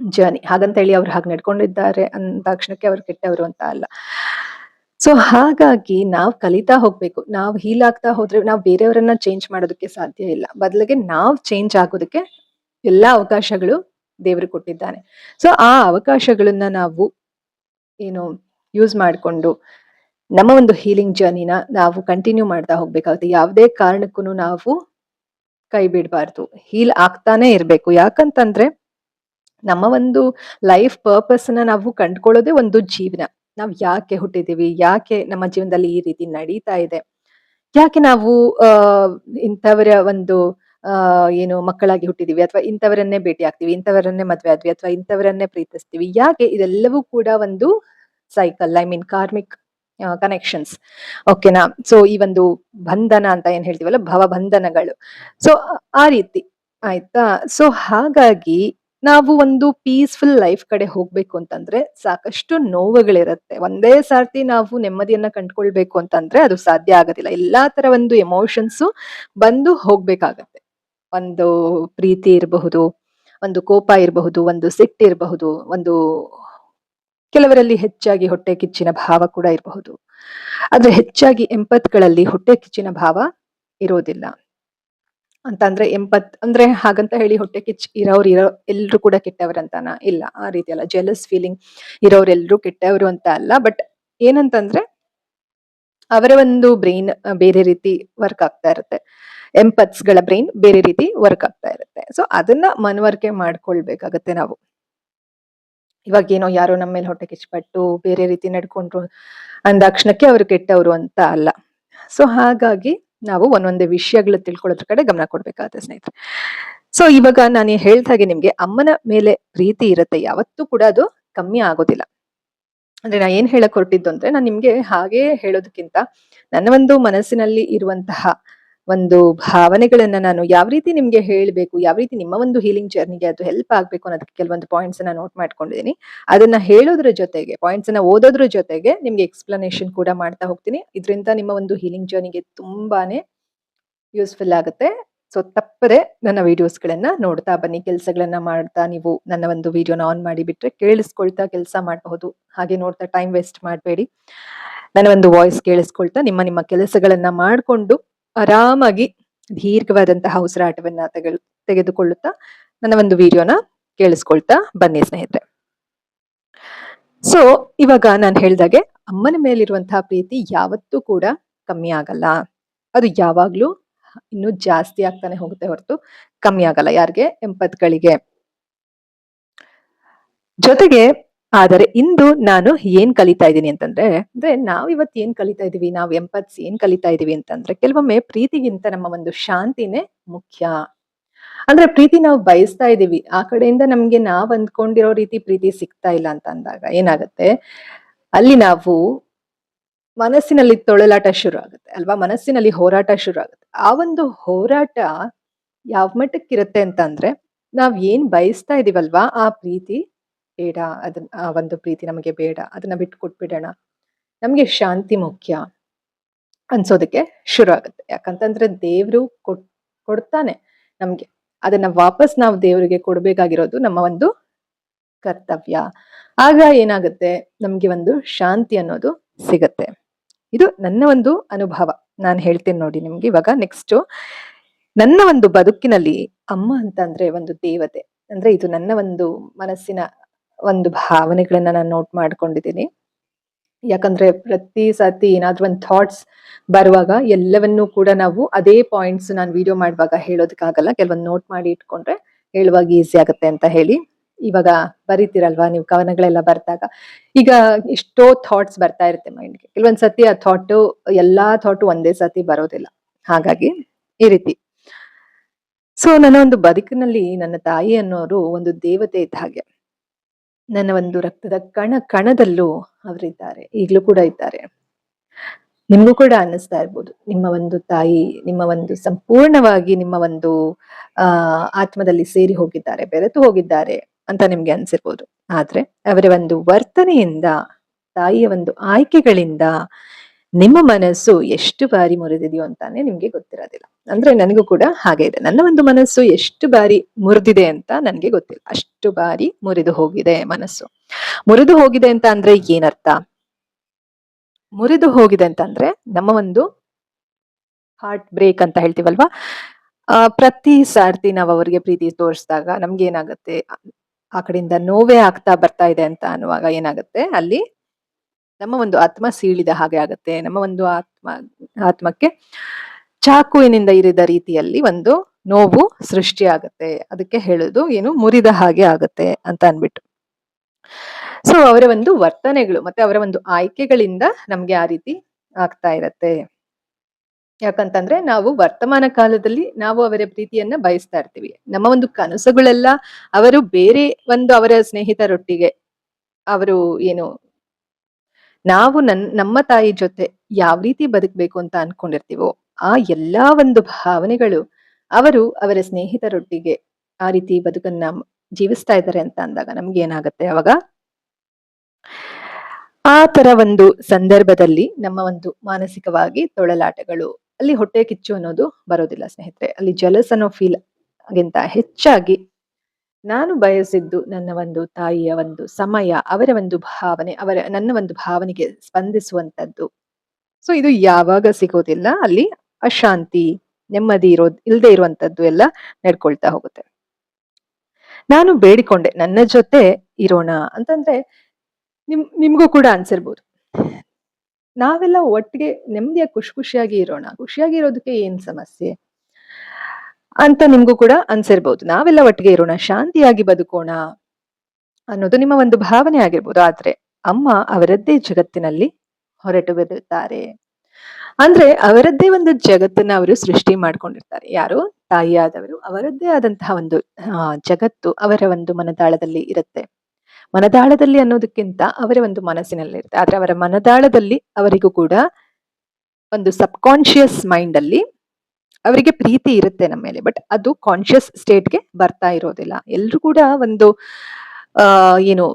S1: ಜರ್ನಿ ಹಾಗಂತ ಹೇಳಿ ಅವ್ರು ಹಾಗೆ ನಡ್ಕೊಂಡಿದ್ದಾರೆ ಅಂದ ತಕ್ಷಣಕ್ಕೆ ಅವ್ರು ಕೆಟ್ಟವರು ಅಂತ ಅಲ್ಲ. ಸೊ ಹಾಗಾಗಿ ನಾವು ಕಲಿತಾ ಹೋಗ್ಬೇಕು, ನಾವು ಹೀಲ್ ಆಗ್ತಾ ಹೋದ್ರೆ ನಾವು ಬೇರೆಯವರನ್ನ ಚೇಂಜ್ ಮಾಡೋದಕ್ಕೆ ಸಾಧ್ಯ ಇಲ್ಲ. ಬದಲಿಗೆ ನಾವು ಚೇಂಜ್ ಆಗೋದಕ್ಕೆ ಎಲ್ಲಾ ಅವಕಾಶಗಳು ದೇವರು ಕೊಟ್ಟಿದ್ದಾನೆ. ಸೊ ಆ ಅವಕಾಶಗಳನ್ನ ನಾವು ಏನು ಯೂಸ್ ಮಾಡಿಕೊಂಡು ನಮ್ಮ ಒಂದು ಹೀಲಿಂಗ್ ಜರ್ನಿನ ನಾವು ಕಂಟಿನ್ಯೂ ಮಾಡ್ತಾ ಹೋಗ್ಬೇಕಾಗುತ್ತೆ. ಯಾವುದೇ ಕಾರಣಕ್ಕೂ ನಾವು ಕೈ ಬಿಡಬಾರ್ದು. ಹೀಲ್ ಆಗ್ತಾನೆ ಇರಬೇಕು. ಯಾಕಂತಂದ್ರೆ ನಮ್ಮ ಒಂದು ಲೈಫ್ ಪರ್ಪಸ್ನ ನಾವು ಕಂಡ್ಕೊಳ್ಳೋದೇ ಒಂದು ಜೀವನ. ನಾವು ಯಾಕೆ ಹುಟ್ಟಿದೀವಿ? ಯಾಕೆ ನಮ್ಮ ಜೀವನದಲ್ಲಿ ಈ ರೀತಿ ನಡೀತಾ ಇದೆ? ಯಾಕೆ ನಾವು ಅಹ್ ಇಂಥವರ ಒಂದು ಏನು ಮಕ್ಕಳಾಗಿ ಹುಟ್ಟಿದೀವಿ? ಅಥವಾ ಇಂಥವರನ್ನೇ ಭೇಟಿ ಆಗ್ತೀವಿ? ಇಂಥವರನ್ನೇ ಮದ್ವೆ ಆದ್ವಿ? ಅಥವಾ ಇಂಥವರನ್ನೇ ಪ್ರೀತಿಸ್ತೀವಿ? ಯಾಕೆ ಇದೆಲ್ಲವೂ ಕೂಡ ಒಂದು cycle I mean karmic connections ಓಕೆನಾ ಸೊ ಈ ಒಂದು ಬಂಧನ ಅಂತ ಏನ್ ಹೇಳ್ತೀವಲ್ಲ? ಭವಬಂಧನಗಳು. ಸೊ ಆ ರೀತಿ. ಆಯ್ತಾ? ಸೊ ಹಾಗಾಗಿ ನಾವು ಒಂದು ಪೀಸ್ಫುಲ್ ಲೈಫ್ ಕಡೆ ಹೋಗ್ಬೇಕು ಅಂತಂದ್ರೆ ಸಾಕಷ್ಟು ನೋವುಗಳಿರುತ್ತೆ. ಒಂದೇ ಸಾರ್ತಿ ನಾವು ನೆಮ್ಮದಿಯನ್ನ ಕಂಡ್ಕೊಳ್ಬೇಕು ಅಂತಂದ್ರೆ ಅದು ಸಾಧ್ಯ ಆಗೋದಿಲ್ಲ. ಎಲ್ಲಾ ತರ ಒಂದು ಎಮೋಷನ್ಸ್ ಬಂದು ಹೋಗ್ಬೇಕಾಗತ್ತೆ. ಒಂದು ಪ್ರೀತಿ ಇರಬಹುದು, ಒಂದು ಕೋಪ ಇರಬಹುದು, ಒಂದು ಸಿಟ್ಟು ಇರಬಹುದು, ಒಂದು ಕೆಲವರಲ್ಲಿ ಹೆಚ್ಚಾಗಿ ಹೊಟ್ಟೆ ಕಿಚ್ಚಿನ ಭಾವ ಕೂಡ ಇರಬಹುದು. ಆದ್ರೆ ಹೆಚ್ಚಾಗಿ ಎಂಪತ್ಗಳಲ್ಲಿ ಹೊಟ್ಟೆ ಕಿಚ್ಚಿನ ಭಾವ ಇರೋದಿಲ್ಲ. ಅಂತ ಅಂದ್ರೆ ಎಂಪತ್ ಅಂದ್ರೆ ಹಾಗಂತ ಹೇಳಿ ಹೊಟ್ಟೆ ಕಿಚ್ ಇರೋರು ಇರೋ, ಎಲ್ರು ಕೂಡ ಕೆಟ್ಟವರಂತಾನ ಇಲ್ಲ. ಆ ರೀತಿ ಅಲ್ಲ. ಜೆಲಸ್ ಫೀಲಿಂಗ್ ಇರೋರೆಲ್ಲರೂ ಕೆಟ್ಟವರು ಅಂತ ಅಲ್ಲ. ಬಟ್ ಏನಂತಂದ್ರೆ ಅವರ ಒಂದು ಬ್ರೈನ್ ಬೇರೆ ರೀತಿ ವರ್ಕ್ ಆಗ್ತಾ ಇರುತ್ತೆ. ಎಂಪತ್ಸ್ಗಳ ಬ್ರೈನ್ ಬೇರೆ ರೀತಿ ವರ್ಕ್ ಆಗ್ತಾ ಇರುತ್ತೆ. ಸೊ ಅದನ್ನ ಮನವರಿಕೆ ಮಾಡ್ಕೊಳ್ಬೇಕಾಗತ್ತೆ ನಾವು. ಇವಾಗ ಏನೋ ಯಾರೋ ನಮ್ಮ ಮೇಲೆ ಹೊಟ್ಟೆ ಕಿಚ್ಪಟ್ಟು ಬೇರೆ ರೀತಿ ನಡ್ಕೊಂಡ್ರು ಅಂದಾಕ್ಷಣಕ್ಕೆ ಅವರು ಕೆಟ್ಟವರು ಅಂತ ಅಲ್ಲ. ಸೊ ಹಾಗಾಗಿ ನಾವು ಒಂದೊಂದೇ ವಿಷಯಗಳು ತಿಳ್ಕೊಳ್ಳೋದ್ರ ಕಡೆ ಗಮನ ಕೊಡ್ಬೇಕಾಗುತ್ತೆ, ಸ್ನೇಹಿತರೆ. ಸೊ ಇವಾಗ ನಾನು ಹೇಳ್ದ ಹಾಗೆ ನಿಮ್ಗೆ ಅಮ್ಮನ ಮೇಲೆ ಪ್ರೀತಿ ಇರುತ್ತೆ. ಯಾವತ್ತೂ ಕೂಡ ಅದು ಕಮ್ಮಿ ಆಗೋದಿಲ್ಲ. ಅಂದ್ರೆ ನಾ ಏನ್ ಹೇಳಕ್ ಹೊರಟಿದ್ದು ಅಂದ್ರೆ, ನಾನು ನಿಮ್ಗೆ ಹಾಗೆ ಹೇಳೋದಕ್ಕಿಂತ ನನ್ನ ಒಂದು ಮನಸ್ಸಿನಲ್ಲಿ ಇರುವಂತಹ ಒಂದು ಭಾವನೆಗಳನ್ನ ನಾನು ಯಾವ ರೀತಿ ನಿಮ್ಗೆ ಹೇಳಬೇಕು, ಯಾವ ರೀತಿ ನಿಮ್ಮ ಒಂದು ಹೀಲಿಂಗ್ ಜರ್ನಿಗೆ ಅದು ಹೆಲ್ಪ್ ಆಗ್ಬೇಕು ಅನ್ನೋದಕ್ಕೆ ಕೆಲವೊಂದು ಪಾಯಿಂಟ್ಸ್ ಅನ್ನ ನೋಟ್ ಮಾಡ್ಕೊಂಡಿದ್ದೀನಿ ಅದನ್ನ ಹೇಳೋದ್ರ ಜೊತೆಗೆ ಪಾಯಿಂಟ್ಸ್ ಅನ್ನ ಓದೋದ್ರ ಜೊತೆಗೆ ನಿಮ್ಗೆ ಎಕ್ಸ್ಪ್ಲನೇಷನ್ ಕೂಡ ಮಾಡ್ತಾ ಹೋಗ್ತೀನಿ. ಇದರಿಂದ ನಿಮ್ಮ ಒಂದು ಹೀಲಿಂಗ್ ಜರ್ನಿಗೆ ತುಂಬಾನೇ ಯೂಸ್ಫುಲ್ ಆಗುತ್ತೆ. ಸೊ ತಪ್ಪದೆ ನನ್ನ ವಿಡಿಯೋಸ್ಗಳನ್ನ ನೋಡ್ತಾ ಬನ್ನಿ, ಕೆಲಸಗಳನ್ನ ಮಾಡ್ತಾ ನೀವು ನನ್ನ ಒಂದು ವಿಡಿಯೋನ ಆನ್ ಮಾಡಿ ಬಿಟ್ರೆ ಕೇಳಿಸ್ಕೊಳ್ತಾ ಕೆಲಸ ಮಾಡಬಹುದು. ಹಾಗೆ ನೋಡ್ತಾ ಟೈಮ್ ವೇಸ್ಟ್ ಮಾಡಬೇಡಿ. ನನ್ನ ಒಂದು ವಾಯ್ಸ್ ಕೇಳಿಸ್ಕೊಳ್ತಾ ನಿಮ್ಮ ನಿಮ್ಮ ಕೆಲಸಗಳನ್ನ ಮಾಡಿಕೊಂಡು ಆರಾಮಾಗಿ ದೀರ್ಘವಾದಂತಹ ಉಸಿರಾಟವನ್ನ ತೆಗೆದು ತೆಗೆದುಕೊಳ್ಳುತ್ತಾ ನನ್ನ ಒಂದು ವಿಡಿಯೋನ ಕೇಳಿಸ್ಕೊಳ್ತಾ ಬನ್ನಿ ಸ್ನೇಹಿತರೆ. ಸೊ ಇವಾಗ ನಾನು ಹೇಳ್ದಾಗೆ ಅಮ್ಮನ ಮೇಲಿರುವಂತಹ ಪ್ರೀತಿ ಯಾವತ್ತೂ ಕೂಡ ಕಮ್ಮಿ ಆಗಲ್ಲ. ಅದು ಯಾವಾಗ್ಲೂ ಇನ್ನು ಜಾಸ್ತಿ ಆಗ್ತಾನೆ ಹೋಗುತ್ತೆ ಹೊರತು ಕಮ್ಮಿ ಆಗಲ್ಲ ಯಾರಿಗೆ? ಎಂಪತ್ಗಳಿಗೆ. ಜೊತೆಗೆ ಆದರೆ ಇಂದು ನಾನು ಏನ್ ಕಲಿತಾ ಇದ್ದೀನಿ ಅಂತಂದ್ರೆ, ಅಂದ್ರೆ ನಾವ್ ಇವತ್ತು ಏನ್ ಕಲಿತಾ ಇದೀವಿ, ನಾವ್ ಎಂಪತ್ಸ್ ಏನ್ ಕಲಿತಾ ಇದೀವಿ ಅಂತಂದ್ರೆ, ಕೆಲವೊಮ್ಮೆ ಪ್ರೀತಿಗಿಂತ ನಮ್ಮ ಒಂದು ಶಾಂತಿನೇ ಮುಖ್ಯ. ಅಂದ್ರೆ ಪ್ರೀತಿ ನಾವು ಬಯಸ್ತಾ ಇದೀವಿ. ಆ ಕಡೆಯಿಂದ ನಮ್ಗೆ ನಾವ್ ಅಂದ್ಕೊಂಡಿರೋ ರೀತಿ ಪ್ರೀತಿ ಸಿಗ್ತಾ ಇಲ್ಲ ಅಂತ ಅಂದಾಗ ಏನಾಗತ್ತೆ? ಅಲ್ಲಿ ನಾವು ಮನಸ್ಸಿನಲ್ಲಿ ತೊಳಲಾಟ ಶುರು ಆಗುತ್ತೆ, ಅಲ್ವಾ? ಮನಸ್ಸಿನಲ್ಲಿ ಹೋರಾಟ ಶುರು ಆಗುತ್ತೆ. ಆ ಒಂದು ಹೋರಾಟ ಯಾವ ಮಟ್ಟಕ್ಕಿರುತ್ತೆ ಅಂತ ಅಂದ್ರೆ ನಾವ್ ಏನ್ ಬಯಸ್ತಾ ಇದೀವಲ್ವಾ ಆ ಪ್ರೀತಿ? ಬೇಡ ಅದನ್ನ ಆ ಒಂದು ಪ್ರೀತಿ ನಮಗೆ ಬೇಡ, ಅದನ್ನ ಬಿಟ್ಟು ಕೊಟ್ಬಿಡೋಣ ನಮ್ಗೆ ಶಾಂತಿ ಮುಖ್ಯ ಅನ್ಸೋದಕ್ಕೆ ಶುರು ಆಗುತ್ತೆ. ಯಾಕಂತಂದ್ರೆ ದೇವರು ಕೊಟ್, ಕೊಡ್ತಾನೆ ನಮ್ಗೆ. ಅದನ್ನ ವಾಪಸ್ ನಾವು ದೇವರಿಗೆ ಕೊಡ್ಬೇಕಾಗಿರೋದು ನಮ್ಮ ಒಂದು ಕರ್ತವ್ಯ. ಆಗ ಏನಾಗುತ್ತೆ? ನಮ್ಗೆ ಒಂದು ಶಾಂತಿ ಅನ್ನೋದು ಸಿಗತ್ತೆ. ಇದು ನನ್ನ ಒಂದು ಅನುಭವ. ನಾನು ಹೇಳ್ತೇನೆ ನೋಡಿ ನಿಮ್ಗೆ ಇವಾಗ ನೆಕ್ಸ್ಟ್ ನನ್ನ ಒಂದು ಬದುಕಿನಲ್ಲಿ ಅಮ್ಮ ಅಂತ ಒಂದು ದೇವತೆ. ಅಂದ್ರೆ ಇದು ನನ್ನ ಒಂದು ಮನಸ್ಸಿನ ಒಂದು ಭಾವನೆಗಳನ್ನ ನಾನು ನೋಟ್ ಮಾಡ್ಕೊಂಡಿದ್ದೀನಿ. ಯಾಕಂದ್ರೆ ಪ್ರತಿ ಸತಿ ಏನಾದ್ರೂ ಒಂದು ಥಾಟ್ಸ್ ಬರುವಾಗ ಎಲ್ಲವನ್ನೂ ಕೂಡ ನಾವು ಅದೇ ಪಾಯಿಂಟ್ಸ್ ನಾನು ವಿಡಿಯೋ ಮಾಡುವಾಗ ಹೇಳೋದಕ್ಕಾಗಲ್ಲ. ಕೆಲವೊಂದು ನೋಟ್ ಮಾಡಿ ಇಟ್ಕೊಂಡ್ರೆ ಹೇಳುವಾಗ ಈಸಿ ಆಗುತ್ತೆ ಅಂತ ಹೇಳಿ. ಇವಾಗ ಬರೀತಿರಲ್ವಾ ನೀವು ಕವನಗಳೆಲ್ಲ ಬರ್ದಾಗ? ಈಗ ಎಷ್ಟೋ ಥಾಟ್ಸ್ ಬರ್ತಾ ಇರುತ್ತೆ ಮೈಂಡ್ಗೆ ಕೆಲವೊಂದ್ ಸತಿ ಆ ಥಾಟ್ ಎಲ್ಲಾ ಥಾಟ್ ಒಂದೇ ಸತಿ ಬರೋದಿಲ್ಲ. ಹಾಗಾಗಿ ಈ ರೀತಿ. ಸೊ ನನ್ನ ಒಂದು ಬದುಕಿನಲ್ಲಿ ನನ್ನ ತಾಯಿ ಅನ್ನೋರು ಒಂದು ದೇವತೆ ಇದ್ದ ಹಾಗೆ. ನನ್ನ ಒಂದು ರಕ್ತದ ಕಣ, ಕಣದಲ್ಲೂ ಅವರಿದ್ದಾರೆ. ಈಗಲೂ ಕೂಡ ಇದ್ದಾರೆ. ನಿಮಗೂ ಕೂಡ ಅನ್ನಿಸ್ತಾ ಇರ್ಬೋದು. ನಿಮ್ಮ ಒಂದು ತಾಯಿ, ನಿಮ್ಮ ಒಂದು ಸಂಪೂರ್ಣವಾಗಿ ನಿಮ್ಮ ಒಂದು, ಆ, ಆತ್ಮದಲ್ಲಿ ಸೇರಿ ಹೋಗಿದ್ದಾರೆ, ಬೆರೆತು ಹೋಗಿದ್ದಾರೆ ಅಂತ ನಿಮ್ಗೆ ಅನ್ಸಿರ್ಬೋದು. ಆದ್ರೆ ಅವರ ಒಂದು ವರ್ತನೆಯಿಂದ, ತಾಯಿಯ ಒಂದು ಆಯ್ಕೆಗಳಿಂದ ನಿಮ್ಮ ಮನಸ್ಸು ಎಷ್ಟು ಬಾರಿ ಮುರಿದಿದೆಯೋ ಅಂತಾನೆ ನಿಮ್ಗೆ ಗೊತ್ತಿರೋದಿಲ್ಲ. ಅಂದ್ರೆ ನನಗೂ ಕೂಡ ಹಾಗೆ ಇದೆ. ನನ್ನ ಒಂದು ಮನಸ್ಸು ಎಷ್ಟು ಬಾರಿ ಮುರಿದಿದೆ ಅಂತ ನನ್ಗೆ ಗೊತ್ತಿಲ್ಲ. ಅಷ್ಟು ಬಾರಿ ಮುರಿದು ಹೋಗಿದೆ ಮನಸ್ಸು. ಮುರಿದು ಹೋಗಿದೆ ಅಂತ ಅಂದ್ರೆ ಏನರ್ಥ? ಮುರಿದು ಹೋಗಿದೆ ಅಂತ ಅಂದ್ರೆ ನಮ್ಮ ಒಂದು ಹಾರ್ಟ್ ಬ್ರೇಕ್ ಅಂತ ಹೇಳ್ತೀವಲ್ವಾ? ಆ, ಪ್ರತಿ ಸಾರ್ತಿ ನಾವು ಅವರಿಗೆ ಪ್ರೀತಿ ತೋರಿಸಿದಾಗ ನಮ್ಗೆ ಏನಾಗುತ್ತೆ? ಆ ಕಡೆಯಿಂದ ನೋವೇ ಆಗ್ತಾ ಬರ್ತಾ ಇದೆ ಅಂತ ಅನ್ನುವಾಗ ಏನಾಗುತ್ತೆ? ಅಲ್ಲಿ ನಮ್ಮ ಒಂದು ಆತ್ಮ ಸೀಳಿದ ಹಾಗೆ ಆಗುತ್ತೆ. ನಮ್ಮ ಒಂದು ಆತ್ಮ, ಆತ್ಮಕ್ಕೆ ಚಾಕುವಿನಿಂದ ಇರಿದ ರೀತಿಯಲ್ಲಿ ಒಂದು ನೋವು ಸೃಷ್ಟಿ ಆಗುತ್ತೆ. ಅದಕ್ಕೆ ಹೇಳೋದು ಏನು ಮುರಿದ ಹಾಗೆ ಆಗುತ್ತೆ ಅಂತ ಅನ್ಬಿಟ್ಟು ಸೊ ಅವರ ಒಂದು ವರ್ತನೆಗಳು ಮತ್ತೆ ಅವರ ಒಂದು ಆಯ್ಕೆಗಳಿಂದ ನಮ್ಗೆ ಆ ರೀತಿ ಆಗ್ತಾ ಇರತ್ತೆ. ಯಾಕಂತಂದ್ರೆ ನಾವು ವರ್ತಮಾನ ಕಾಲದಲ್ಲಿ ನಾವು ಅವರ ಪ್ರೀತಿಯನ್ನ ಬಯಸ್ತಾ ಇರ್ತೀವಿ. ನಮ್ಮ ಒಂದು ಕನಸುಗಳೆಲ್ಲ ಅವರು ಬೇರೆ ಒಂದು ಅವರ ಸ್ನೇಹಿತರೊಟ್ಟಿಗೆ ಅವರು ಏನು ನಾವು ನನ್, ನಮ್ಮ ತಾಯಿ ಜೊತೆ ಯಾವ ರೀತಿ ಬದುಕಬೇಕು ಅಂತ ಅನ್ಕೊಂಡಿರ್ತೀವೋ ಆ ಎಲ್ಲಾ ಒಂದು ಭಾವನೆಗಳು ಅವರು ಅವರ ಸ್ನೇಹಿತರೊಟ್ಟಿಗೆ ಆ ರೀತಿ ಬದುಕನ್ನ ಜೀವಿಸ್ತಾ ಇದ್ದಾರೆ ಅಂತ ಅಂದಾಗ ನಮ್ಗೆ ಏನಾಗುತ್ತೆ ಅವಾಗ? ಆ ತರ ಒಂದು ಸಂದರ್ಭದಲ್ಲಿ ನಮ್ಮ ಒಂದು ಮಾನಸಿಕವಾಗಿ ತೊಳಲಾಟಗಳು, ಅಲ್ಲಿ ಹೊಟ್ಟೆ ಕಿಚ್ಚು ಅನ್ನೋದು ಬರೋದಿಲ್ಲ ಸ್ನೇಹಿತರೆ. ಅಲ್ಲಿ ಜಲಸ್ ಅನ್ನೋ ಫೀಲ್ ಗಿಂತ ಹೆಚ್ಚಾಗಿ ನಾನು ಬಯಸಿದ್ದು ನನ್ನ ಒಂದು ತಾಯಿಯ ಒಂದು ಸಮಯ, ಅವರ ಒಂದು ಭಾವನೆ, ಅವರ ನನ್ನ ಒಂದು ಭಾವನೆಗೆ ಸ್ಪಂದಿಸುವಂತದ್ದು ಸೊ ಇದು ಯಾವಾಗ ಸಿಗೋದಿಲ್ಲ, ಅಲ್ಲಿ ಅಶಾಂತಿ, ನೆಮ್ಮದಿ ಇರೋ ಇಲ್ಲದೆ ಇರುವಂತದ್ದು ಎಲ್ಲ ನಡ್ಕೊಳ್ತಾ ಹೋಗುತ್ತೆ. ನಾನು ಬೇಡಿಕೊಂಡೆ, ನನ್ನ ಜೊತೆ ಇರೋಣ ಅಂತಂದ್ರೆ ನಿಮ್, ನಿಮ್ಗೂ ಕೂಡ ಅನ್ಸಿರ್ಬೋದು. ನಾವೆಲ್ಲ ಒಟ್ಟಿಗೆ ನೆಮ್ಮದಿಯಾಗಿ ಖುಷಿ ಖುಷಿಯಾಗಿ ಇರೋಣ, ಖುಷಿಯಾಗಿ ಇರೋದಕ್ಕೆ ಏನ್ ಸಮಸ್ಯೆ? ಅಂತ ನಿಮ್ಗೂ ಕೂಡ ಅನ್ಸಿರ್ಬಹುದು ನಾವೆಲ್ಲ ಒಟ್ಟಿಗೆ ಇರೋಣ, ಶಾಂತಿಯಾಗಿ ಬದುಕೋಣ ಅನ್ನೋದು ನಿಮ್ಮ ಒಂದು ಭಾವನೆ ಆಗಿರ್ಬೋದು. ಆದ್ರೆ ಅಮ್ಮ ಅವರದ್ದೇ ಜಗತ್ತಿನಲ್ಲಿ ಹೊರಟು ಬಿಡುತ್ತಾರೆ ಅಂದ್ರೆ ಅವರದ್ದೇ ಒಂದು ಜಗತ್ತನ್ನ ಅವರು ಸೃಷ್ಟಿ ಮಾಡ್ಕೊಂಡಿರ್ತಾರೆ. ಯಾರು? ತಾಯಿಯಾದವರು. ಅವರದ್ದೇ ಆದಂತಹ ಒಂದು ಜಗತ್ತು ಅವರ ಒಂದು ಮನದಾಳದಲ್ಲಿ ಇರುತ್ತೆ. ಮನದಾಳದಲ್ಲಿ ಅನ್ನೋದಕ್ಕಿಂತ ಅವರ ಒಂದು ಮನಸ್ಸಿನಲ್ಲಿ ಇರುತ್ತೆ. ಆದ್ರೆ ಅವರ ಮನದಾಳದಲ್ಲಿ ಅವರಿಗೂ ಕೂಡ ಒಂದು ಸಬ್ ಕಾನ್ಶಿಯಸ್ ಮೈಂಡ್ ಅಲ್ಲಿ ಅವರಿಗೆ ಪ್ರೀತಿ ಇರುತ್ತೆ ನಮ್ಮ ಮೇಲೆ ಬಟ್ ಅದು ಕಾನ್ಶಿಯಸ್ ಸ್ಟೇಟ್ಗೆ ಬರ್ತಾ ಇರೋದಿಲ್ಲ. ಎಲ್ಲರೂ ಕೂಡ ಒಂದು ಏನು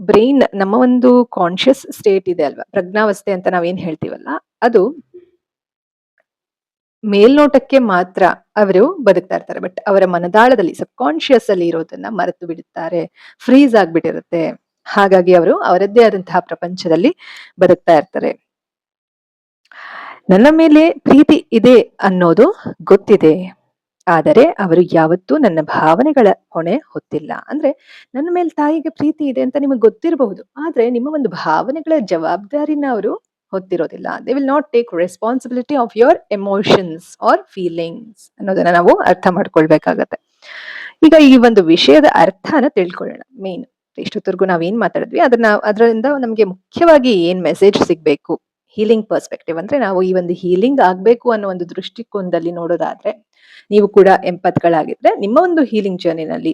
S1: ಬ್ರೈನ್ ನಮ್ಮ ಒಂದು ಕಾನ್ಶಿಯಸ್ ಸ್ಟೇಟ್ ಇದೆ ಅಲ್ವಾ? ಪ್ರಜ್ಞಾವಸ್ಥೆ ಅಂತ ನಾವೇನ್ ಹೇಳ್ತೀವಲ್ಲ, ಅದು ಮೇಲ್ನೋಟಕ್ಕೆ ಮಾತ್ರ ಅವರು ಬದುಕ್ತಾ ಇರ್ತಾರೆ. ಬಟ್ ಅವರ ಮನದಾಳದಲ್ಲಿ ಸಬ್ ಕಾನ್ಶಿಯಸ್ ಅಲ್ಲಿ ಇರೋದನ್ನ ಮರೆತು ಬಿಡುತ್ತಾರೆ ಫ್ರೀಸ್ ಆಗ್ಬಿಟ್ಟಿರುತ್ತೆ. ಹಾಗಾಗಿ ಅವರು ಅವರದ್ದೇ ಆದಂತಹ ಪ್ರಪಂಚದಲ್ಲಿ ಬದುಕ್ತಾ ಇರ್ತಾರೆ. ನನ್ನ ಮೇಲೆ ಪ್ರೀತಿ ಇದೆ ಅನ್ನೋದು ಗೊತ್ತಿದೆ. ಆದರೆ ಅವರು ಯಾವತ್ತೂ ನನ್ನ ಭಾವನೆಗಳ ಹೊಣೆ ಹೊತ್ತಿಲ್ಲ. ಅಂದ್ರೆ ನನ್ನ ಮೇಲೆ ತಾಯಿಗೆ ಪ್ರೀತಿ ಇದೆ ಅಂತ ನಿಮಗೆ ಗೊತ್ತಿರಬಹುದು. ಆದ್ರೆ ನಿಮ್ಮ ಒಂದು ಭಾವನೆಗಳ ಜವಾಬ್ದಾರಿನ ಅವರು ಹೊತ್ತಿರೋದಿಲ್ಲ. They will not take responsibility of your emotions or feelings ಅನ್ನೋದನ್ನ ನಾವು ಅರ್ಥ ಮಾಡ್ಕೊಳ್ಬೇಕಾಗತ್ತೆ. ಈಗ ಈ ಒಂದು ವಿಷಯದ ಅರ್ಥನ ತಿಳ್ಕೊಳ್ಳೋಣ. ಮೇನ್ ಇಷ್ಟೊತ್ತರ್ಗು ನಾವೇನ್ ಮಾತಾಡಿದ್ವಿ? ಅದನ್ನ ಅದರಿಂದ ನಮ್ಗೆ ಮುಖ್ಯವಾಗಿ ಏನ್ ಮೆಸೇಜ್ ಸಿಗ್ಬೇಕು? ಹೀಲಿಂಗ್ ಪರ್ಸ್ಪೆಕ್ಟಿವ್ ಅಂದ್ರೆ ನಾವು ಈ ಒಂದು ಹೀಲಿಂಗ್ ಆಗ್ಬೇಕು ಅನ್ನೋ ಒಂದು ದೃಷ್ಟಿಕೋನದಲ್ಲಿ ನೋಡೋದಾದ್ರೆ, ನೀವು ಕೂಡ ಎಂಪತ್ಗಳಾಗಿದ್ರೆ ನಿಮ್ಮ ಒಂದು ಹೀಲಿಂಗ್ ಜರ್ನಿನಲ್ಲಿ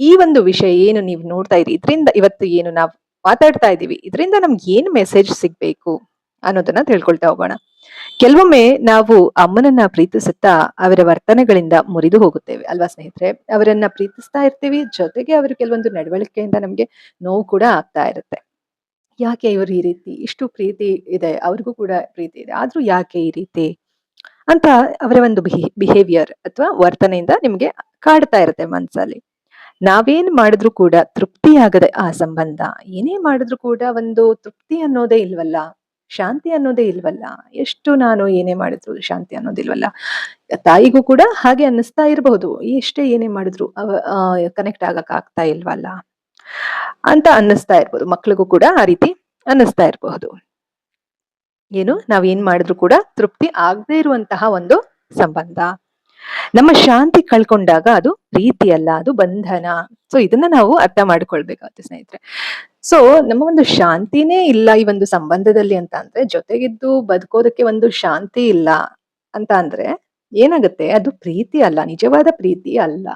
S1: ಈ ಒಂದು ವಿಷಯ ಏನು ನೀವು ನೋಡ್ತಾ ಇದ್ರಿ, ಇದರಿಂದ ಇವತ್ತು ಏನು ನಾವು ಮಾತಾಡ್ತಾ ಇದ್ದೀವಿ, ಇದರಿಂದ ನಮ್ಗೆ ಏನ್ ಮೆಸೇಜ್ ಸಿಗ್ಬೇಕು ಅನ್ನೋದನ್ನ ತಿಳ್ಕೊಳ್ತಾ ಹೋಗೋಣ. ಕೆಲವೊಮ್ಮೆ ನಾವು ಅಮ್ಮನನ್ನ ಪ್ರೀತಿಸುತ್ತಾ ಅವರ ವರ್ತನೆಗಳಿಂದ ಮುರಿದು ಹೋಗುತ್ತೇವೆ, ಅಲ್ವಾ ಸ್ನೇಹಿತರೆ? ಅವರನ್ನ ಪ್ರೀತಿಸ್ತಾ ಇರ್ತೀವಿ, ಜೊತೆಗೆ ಅವರು ಕೆಲವೊಂದು ನಡವಳಿಕೆಯಿಂದ ನಮ್ಗೆ ನೋವು ಕೂಡ ಆಗ್ತಾ ಇರುತ್ತೆ. ಯಾಕೆ ಇವರು ಈ ರೀತಿ? ಇಷ್ಟು ಪ್ರೀತಿ ಇದೆ, ಅವ್ರಿಗೂ ಕೂಡ ಪ್ರೀತಿ ಇದೆ, ಆದ್ರೂ ಯಾಕೆ ಈ ರೀತಿ? ಅಂತ ಅವರ ಒಂದು ಬಿಹೇವಿಯರ್ ಅಥವಾ ವರ್ತನೆಯಿಂದ ನಿಮ್ಗೆ ಕಾಡ್ತಾ ಇರುತ್ತೆ ಮನಸ್ಸಲ್ಲಿ ನಾವೇನ್ ಮಾಡಿದ್ರು ಕೂಡ ತೃಪ್ತಿಯಾಗದೆ ಆ ಸಂಬಂಧ, ಏನೇ ಮಾಡಿದ್ರು ಕೂಡ ಒಂದು ತೃಪ್ತಿ ಅನ್ನೋದೇ ಇಲ್ವಲ್ಲ, ಶಾಂತಿ ಅನ್ನೋದೇ ಇಲ್ವಲ್ಲ, ಎಷ್ಟು ನಾನು ಏನೇ ಮಾಡಿದ್ರು ಶಾಂತಿ ಅನ್ನೋದಿಲ್ವಲ್ಲ ತಾಯಿಗೂ ಕೂಡ ಹಾಗೆ ಅನ್ನಿಸ್ತಾ ಇರಬಹುದು ಎಷ್ಟೇ ಏನೇ ಮಾಡಿದ್ರು ಕನೆಕ್ಟ್ ಆಗಕ್ ಆಗ್ತಾ ಇಲ್ವಲ್ಲ. ಅಂತ ಅನ್ನಿಸ್ತಾ ಇರ್ಬೋದು. ಮಕ್ಳಿಗೂ ಕೂಡ ಆ ರೀತಿ ಅನ್ನಿಸ್ತಾ ಇರಬಹುದು. ಏನು? ನಾವೇನ್ ಮಾಡಿದ್ರು ಕೂಡ ತೃಪ್ತಿ ಆಗದೆ ಇರುವಂತಹ ಒಂದು ಸಂಬಂಧ. ನಮ್ಮ ಶಾಂತಿ ಕಳ್ಕೊಂಡಾಗ ಅದು ಪ್ರೀತಿ ಅಲ್ಲ ಅದು ಬಂಧನ. ಸೊ ಇದನ್ನ ನಾವು ಅರ್ಥ ಮಾಡ್ಕೊಳ್ಬೇಕಾಗುತ್ತೆ ಸ್ನೇಹಿತರೆ. ಸೊ ನಮ್ಮ ಒಂದು ಶಾಂತಿನೇ ಇಲ್ಲ ಈ ಒಂದು ಸಂಬಂಧದಲ್ಲಿ ಅಂತ ಅಂದ್ರೆ, ಜೊತೆಗಿದ್ದು ಬದುಕೋದಕ್ಕೆ ಒಂದು ಶಾಂತಿ ಇಲ್ಲ ಅಂತ ಅಂದ್ರೆ ಏನಾಗುತ್ತೆ? ಅದು ಪ್ರೀತಿ ಅಲ್ಲ, ನಿಜವಾದ ಪ್ರೀತಿ ಅಲ್ಲ.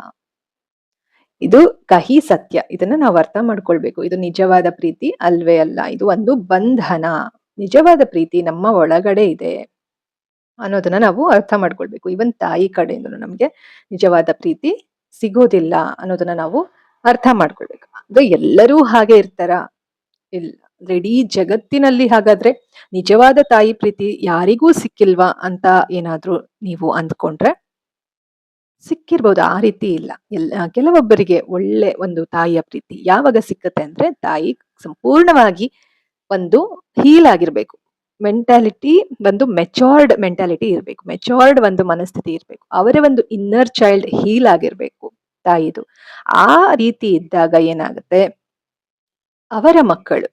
S1: ಇದು ಕಹಿ ಸತ್ಯ. ಇದನ್ನ ನಾವು ಅರ್ಥ ಮಾಡ್ಕೊಳ್ಬೇಕು. ಇದು ನಿಜವಾದ ಪ್ರೀತಿ ಅಲ್ವೇ ಅಲ್ಲ. ಇದು ಒಂದು ಬಂಧನ. ನಿಜವಾದ ಪ್ರೀತಿ ನಮ್ಮ ಒಳಗಡೆ ಇದೆ ಅನ್ನೋದನ್ನ ನಾವು ಅರ್ಥ ಮಾಡ್ಕೊಳ್ಬೇಕು. ಇವನ್ ತಾಯಿ ಕಡೆಯಿಂದ ನಮ್ಗೆ ನಿಜವಾದ ಪ್ರೀತಿ ಸಿಗೋದಿಲ್ಲ ಅನ್ನೋದನ್ನ ನಾವು ಅರ್ಥ ಮಾಡ್ಕೊಳ್ಬೇಕು. ಅಂದ್ರೆ ಎಲ್ಲರೂ ಹಾಗೆ ಇರ್ತಾರ. ಇಲ್ಲ ಇಡೀ ಜಗತ್ತಿನಲ್ಲಿ ಹಾಗಾದ್ರೆ ನಿಜವಾದ ತಾಯಿ ಪ್ರೀತಿ ಯಾರಿಗೂ ಸಿಕ್ಕಿಲ್ವಾ ಅಂತ ಏನಾದ್ರೂ ನೀವು ಅಂದ್ಕೊಂಡ್ರೆ ಸಿಕ್ಕಿರ್ಬೋದು ಆ ರೀತಿ ಇಲ್ಲ. ಎಲ್ಲ ಕೆಲವೊಬ್ಬರಿಗೆ ಒಳ್ಳೆ ಒಂದು ತಾಯಿಯ ಪ್ರೀತಿ ಯಾವಾಗ ಸಿಕ್ಕತ್ತೆ ಅಂದ್ರೆ ತಾಯಿ ಸಂಪೂರ್ಣವಾಗಿ ಒಂದು ಹೀಲ್ ಆಗಿರ್ಬೇಕು. ಮೆಂಟಾಲಿಟಿ ಒಂದು ಮೆಚೋರ್ಡ್ ಮೆಂಟಾಲಿಟಿ ಇರಬೇಕು. ಮೆಚೋರ್ಡ್ ಒಂದು ಮನಸ್ಥಿತಿ ಇರಬೇಕು. ಅವರ ಒಂದು ಇನ್ನರ್ ಚೈಲ್ಡ್ ಹೀಲ್ ಆಗಿರ್ಬೇಕು ತಾಯಿದು. ಆ ರೀತಿ ಇದ್ದಾಗ ಏನಾಗುತ್ತೆ? ಅವರ ಮಕ್ಕಳು,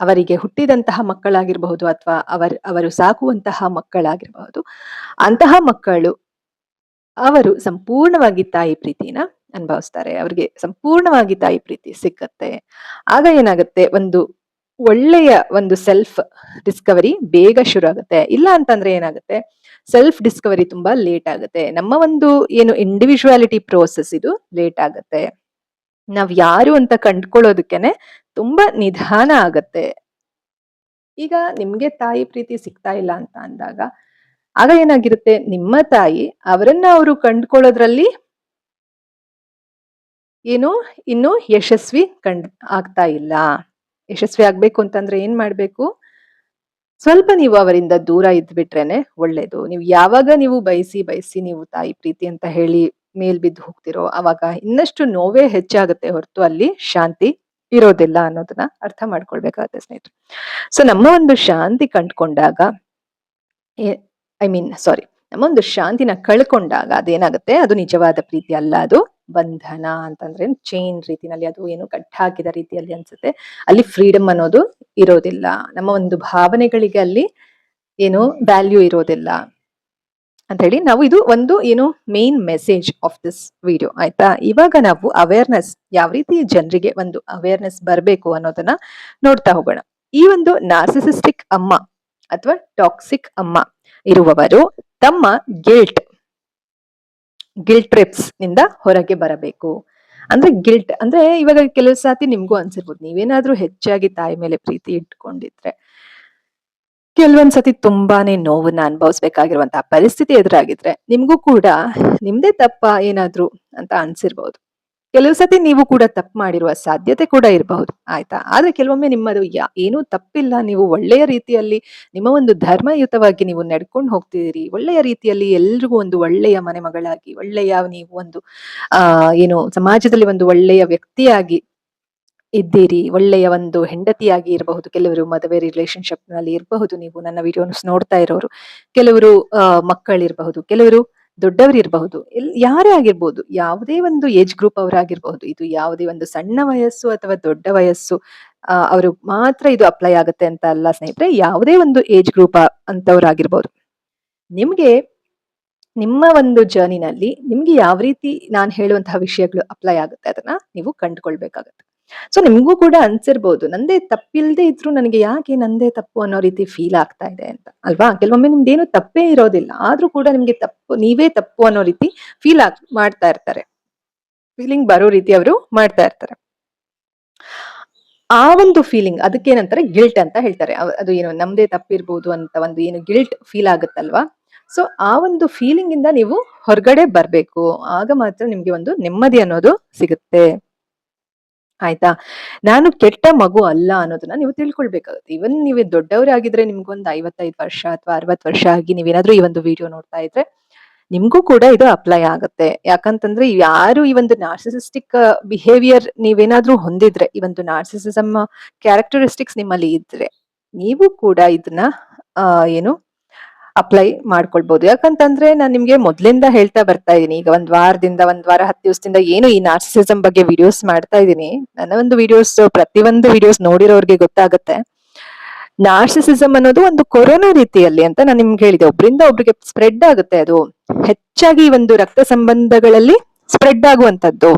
S1: ಅವರಿಗೆ ಹುಟ್ಟಿದಂತಹ ಮಕ್ಕಳಾಗಿರಬಹುದು ಅಥವಾ ಅವರ್, ಅವರು ಸಾಕುವಂತಹ ಮಕ್ಕಳಾಗಿರಬಹುದು, ಅಂತಹ ಮಕ್ಕಳು ಅವರು ಸಂಪೂರ್ಣವಾಗಿ ತಾಯಿ ಪ್ರೀತಿನ ಅನುಭವಿಸ್ತಾರೆ. ಅವರಿಗೆ ಸಂಪೂರ್ಣವಾಗಿ ತಾಯಿ ಪ್ರೀತಿ ಸಿಕ್ಕತ್ತೆ. ಆಗ ಏನಾಗುತ್ತೆ? ಒಂದು ಒಳ್ಳೆಯ ಒಂದು ಸೆಲ್ಫ್ ಡಿಸ್ಕವರಿ ಬೇಗ ಶುರು ಆಗುತ್ತೆ. ಇಲ್ಲ ಅಂತಂದ್ರೆ ಏನಾಗುತ್ತೆ? ಸೆಲ್ಫ್ ಡಿಸ್ಕವರಿ ತುಂಬಾ ಲೇಟ್ ಆಗುತ್ತೆ. ನಮ್ಮ ಒಂದು ಏನು ಇಂಡಿವಿಜುವಾಲಿಟಿ ಪ್ರೋಸೆಸ್ ಇದು ಲೇಟ್ ಆಗುತ್ತೆ. ನಾವ್ ಯಾರು ಅಂತ ಕಂಡ್ಕೊಳ್ಳೋದಕ್ಕೇನೆ ತುಂಬಾ ನಿಧಾನ ಆಗತ್ತೆ. ಈಗ ನಿಮ್ಗೆ ತಾಯಿ ಪ್ರೀತಿ ಸಿಗ್ತಾ ಇಲ್ಲ ಅಂತ ಅಂದಾಗ ಆಗ ಏನಾಗಿರುತ್ತೆ? ನಿಮ್ಮ ತಾಯಿ ಅವರನ್ನ ಅವರು ಕಂಡುಕೊಳ್ಳೋದ್ರಲ್ಲಿ ಏನು? ಇನ್ನು ಯಶಸ್ವಿ ಕಂಡ್ ಆಗ್ತಾ ಇಲ್ಲ. ಯಶಸ್ವಿ ಆಗ್ಬೇಕು ಅಂತಂದ್ರೆ ಏನ್ ಮಾಡ್ಬೇಕು? ಸ್ವಲ್ಪ ನೀವು ಅವರಿಂದ ದೂರ ಇದ್ಬಿಟ್ರೇನೆ ಒಳ್ಳೇದು. ನೀವು ಯಾವಾಗ ನೀವು ಬಯಸಿ ಬಯಸಿ ನೀವು ತಾಯಿ ಪ್ರೀತಿ ಅಂತ ಹೇಳಿ ಮೇಲ್ ಬಿದ್ದು ಹೋಗ್ತಿರೋ, ಅವಾಗ ಇನ್ನಷ್ಟು ನೋವೇ ಹೆಚ್ಚಾಗುತ್ತೆ ಹೊರತು ಅಲ್ಲಿ ಶಾಂತಿ ಇರೋದಿಲ್ಲ ಅನ್ನೋದನ್ನ ಅರ್ಥ ಮಾಡ್ಕೊಳ್ಬೇಕಾಗತ್ತೆ ಸ್ನೇಹಿತರೆ. ಸೊ ನಮ್ಮ ಒಂದು ಶಾಂತಿ ಕಂಡ್ಕೊಂಡಾಗ ಐ ಮೀನ್ ಸಾರಿ ನಮ್ಮ ಒಂದು ಶಾಂತಿನ ಕಳ್ಕೊಂಡಾಗ ಅದೇನಾಗುತ್ತೆ? ಅದು ನಿಜವಾದ ಪ್ರೀತಿ ಅಲ್ಲ, ಅದು ಬಂಧನ ಅಂತಂದ್ರೆ ಚೈನ್ ರೀತಿನಲ್ಲಿ, ಅದು ಏನು ಕಟ್ ಹಾಕಿದ ರೀತಿಯಲ್ಲಿ ಅನ್ಸುತ್ತೆ. ಅಲ್ಲಿ ಫ್ರೀಡಮ್ ಅನ್ನೋದು ಇರೋದಿಲ್ಲ. ನಮ್ಮ ಒಂದು ಭಾವನೆಗಳಿಗೆ ಅಲ್ಲಿ ಏನು ವ್ಯಾಲ್ಯೂ ಇರೋದಿಲ್ಲ. ಅಂತ ಹೇಳಿ ನಾವು ಇದು ಒಂದು ಏನು main message of this video ಆಯ್ತಾ? ಇವಾಗ ನಾವು ಅವೇರ್ನೆಸ್ ಯಾವ ರೀತಿ ಜನರಿಗೆ ಒಂದು ಅವೇರ್ನೆಸ್ ಬರಬೇಕು ಅನ್ನೋದನ್ನ ನೋಡ್ತಾ ಹೋಗೋಣ. ಈ ಒಂದು ನಾರ್ಸಿಸಿಸ್ಟಿಕ್ ಅಮ್ಮ ಅಥವಾ ಟಾಕ್ಸಿಕ್ ಅಮ್ಮ ಇರುವವರು ತಮ್ಮ ಗಿಲ್ಟ್ ಗಿಲ್ಟ್ ಟ್ರಿಪ್ಸ್ನಿಂದ ಹೊರಗೆ ಬರಬೇಕು. ಅಂದ್ರೆ ಗಿಲ್ಟ್ ಅಂದ್ರೆ ಇವಾಗ ಕೆಲವು ಸಾತಿ ನಿಮ್ಗೂ ಅನ್ಸಿರ್ಬೋದು, ನೀವೇನಾದ್ರೂ ಹೆಚ್ಚಾಗಿ ತಾಯಿ ಮೇಲೆ ಪ್ರೀತಿ ಇಟ್ಕೊಂಡಿದ್ರೆ ಕೆಲವೊಂದ್ಸತಿ ತುಂಬಾನೇ ನೋವನ್ನ ಅನುಭವಿಸ್ಬೇಕಾಗಿರುವಂತಹ ಪರಿಸ್ಥಿತಿ ಎದುರಾಗಿದ್ರೆ ನಿಮ್ಗೂ ಕೂಡ ನಿಮ್ದೇ ತಪ್ಪ ಏನಾದ್ರು ಅಂತ ಅನ್ಸಿರ್ಬಹುದು ಕೆಲವು ಸತಿ ನೀವು ಕೂಡ ತಪ್ಪು ಮಾಡಿರುವ ಸಾಧ್ಯತೆ ಕೂಡ ಇರಬಹುದು. ಆಯ್ತಾ? ಆದ್ರೆ ಕೆಲವೊಮ್ಮೆ ನಿಮ್ಮದು ಏನೂ ತಪ್ಪಿಲ್ಲ. ನೀವು ಒಳ್ಳೆಯ ರೀತಿಯಲ್ಲಿ ನಿಮ್ಮ ಒಂದು ಧರ್ಮಯುತವಾಗಿ ನೀವು ನಡ್ಕೊಂಡು ಹೋಗ್ತಿದ್ದೀರಿ. ಒಳ್ಳೆಯ ರೀತಿಯಲ್ಲಿ ಎಲ್ರಿಗೂ ಒಂದು ಒಳ್ಳೆಯ ಮನೆ ಮಗಳಾಗಿ ಒಳ್ಳೆಯ ನೀವು ಒಂದು, ಆ, ಏನು ಸಮಾಜದಲ್ಲಿ ಒಂದು ಒಳ್ಳೆಯ ವ್ಯಕ್ತಿಯಾಗಿ ಇದ್ದೀರಿ. ಒಳ್ಳೆಯ ಒಂದು ಹೆಂಡತಿಯಾಗಿ ಇರಬಹುದು. ಕೆಲವರು ಮದುವೆ ರಿಲೇಶನ್ಶಿಪ್ನಲ್ಲಿ ಇರಬಹುದು. ನೀವು ನನ್ನ ವಿಡಿಯೋಸ್ ನೋಡ್ತಾ ಇರೋರು. ಕೆಲವರು ಮಕ್ಕಳಿರಬಹುದು. ಕೆಲವರು ದೊಡ್ಡವರು ಇರಬಹುದು ಯಾರೇ ಆಗಿರ್ಬೋದು, ಯಾವುದೇ ಒಂದು ಏಜ್ ಗ್ರೂಪ್ ಅವರಾಗಿರ್ಬಹುದು, ಇದು ಯಾವುದೇ ಒಂದು ಸಣ್ಣ ವಯಸ್ಸು ಅಥವಾ ದೊಡ್ಡ ವಯಸ್ಸು ಅವರು ಮಾತ್ರ ಇದು ಅಪ್ಲೈ ಆಗುತ್ತೆ ಅಂತ ಅಲ್ಲ ಸ್ನೇಹಿತರೆ, ಯಾವುದೇ ಒಂದು ಏಜ್ ಗ್ರೂಪ್ ಅಂತವ್ರಾಗಿರ್ಬೋದು. ನಿಮ್ಗೆ, ನಿಮ್ಮ ಒಂದು ಜರ್ನಿನಲ್ಲಿ ನಿಮ್ಗೆ ಯಾವ ರೀತಿ ನಾನು ಹೇಳುವಂತಹ ವಿಷಯಗಳು ಅಪ್ಲೈ ಆಗುತ್ತೆ ಅದನ್ನ ನೀವು ಕಂಡುಕೊಳ್ಬೇಕಾಗತ್ತೆ. ಸೊ ನಿಮ್ಗೂ ಕೂಡ ಅನ್ಸಿರ್ಬೋದು. ನಂದೇ ತಪ್ಪಿಲ್ದೆ ಇದ್ರು ನನಗೆ ಯಾಕೆ ನಂದೇ ತಪ್ಪು ಅನ್ನೋ ರೀತಿ ಫೀಲ್ ಆಗ್ತಾ ಇದೆ ಅಂತ. ಅಲ್ವಾ? ಕೆಲವೊಮ್ಮೆ ನಿಮ್ದೇನು ತಪ್ಪೇ ಇರೋದಿಲ್ಲ. ಆದ್ರೂ ಕೂಡ ನಿಮ್ಗೆ ತಪ್ಪು, ನೀವೇ ತಪ್ಪು ಅನ್ನೋ ರೀತಿ ಫೀಲ್ ಆಗ್, ಮಾಡ್ತಾ ಇರ್ತಾರೆ. ಫೀಲಿಂಗ್ ಬರೋ ರೀತಿ ಅವರು ಮಾಡ್ತಾ ಇರ್ತಾರೆ. ಆ ಒಂದು ಫೀಲಿಂಗ್ ಅದಕ್ಕೆ ಏನಂತಾರೆ? ಗಿಲ್ಟ್ ಅಂತ ಹೇಳ್ತಾರೆ. ಅದು ಏನು ನಮ್ದೇ ತಪ್ಪಿರ್ಬೋದು ಅಂತ ಒಂದು ಏನು ಗಿಲ್ಟ್ ಫೀಲ್ ಆಗುತ್ತಲ್ವಾ? ಸೊ ಆ ಒಂದು ಫೀಲಿಂಗ್ ಇಂದ ನೀವು ಹೊರಗಡೆ ಬರ್ಬೇಕು. ಆಗ ಮಾತ್ರ ನಿಮ್ಗೆ ಒಂದು ನೆಮ್ಮದಿ ಅನ್ನೋದು ಸಿಗುತ್ತೆ. ಆಯ್ತಾ? ನಾನು ಕೆಟ್ಟ ಮಗು ಅಲ್ಲ ಅನ್ನೋದನ್ನ ನೀವು ತಿಳ್ಕೊಳ್ಬೇಕಾಗುತ್ತೆ. ಇವನ್ ನೀವು ದೊಡ್ಡವರಾಗಿದ್ರೆ ನಿಮ್ಗೊಂದು ಐವತ್ತೈದು ವರ್ಷ ಅಥವಾ ಅರವತ್ ವರ್ಷ ಆಗಿ ನೀವೇನಾದ್ರೂ ಈ ಒಂದು ವಿಡಿಯೋ ನೋಡ್ತಾ ಇದ್ರೆ ನಿಮ್ಗೂ ಕೂಡ ಇದು ಅಪ್ಲೈ ಆಗುತ್ತೆ. ಯಾಕಂತಂದ್ರೆ ಯಾರು ಈ ಒಂದು ನಾರ್ಸಿಸಿಸ್ಟಿಕ್ ಬಿಹೇವಿಯರ್ ನೀವೇನಾದ್ರೂ ಹೊಂದಿದ್ರೆ, ಈ ಒಂದು ನಾರ್ಸಿಸಿಸಮ್ ಕ್ಯಾರೆಕ್ಟರಿಸ್ಟಿಕ್ಸ್ ನಿಮ್ಮಲ್ಲಿ ಇದ್ರೆ, ನೀವು ಕೂಡ ಇದನ್ನ ಏನು ಅಪ್ಲೈ ಮಾಡ್ಕೊಳ್ಬಹುದು ಯಾಕಂತಂದ್ರೆ ನಾನು ನಿಮ್ಗೆ ಮೊದ್ಲಿಂದ ಹೇಳ್ತಾ ಬರ್ತಾ ಇದೀನಿ. ಈಗ ಒಂದ್ ವಾರದಿಂದ, ಒಂದ್ ವಾರ ಹತ್ತು ದಿವಸದಿಂದ ಏನು ಈ ನಾರ್ಸಿಸಮ್ ಬಗ್ಗೆ ವಿಡಿಯೋಸ್ ಮಾಡ್ತಾ ಇದೀನಿ. ನನ್ನ ಒಂದು ವಿಡಿಯೋಸ್ ಪ್ರತಿಯೊಂದು ವಿಡಿಯೋಸ್ ನೋಡಿರೋರ್ಗೆ ಗೊತ್ತಾಗುತ್ತೆ. ನಾರ್ಸಿಸಮ್ ಅನ್ನೋದು ಒಂದು ಕೊರೋನಾ ರೀತಿಯಲ್ಲಿ ಅಂತ ನಾನು ನಿಮ್ಗೆ ಹೇಳಿದೆ. ಒಬ್ರಿಂದ ಒಬ್ರಿಗೆ ಸ್ಪ್ರೆಡ್ ಆಗುತ್ತೆ ಅದು. ಹೆಚ್ಚಾಗಿ ಒಂದು ರಕ್ತ ಸಂಬಂಧಗಳಲ್ಲಿ ಸ್ಪ್ರೆಡ್ ಆಗುವಂತದ್ದು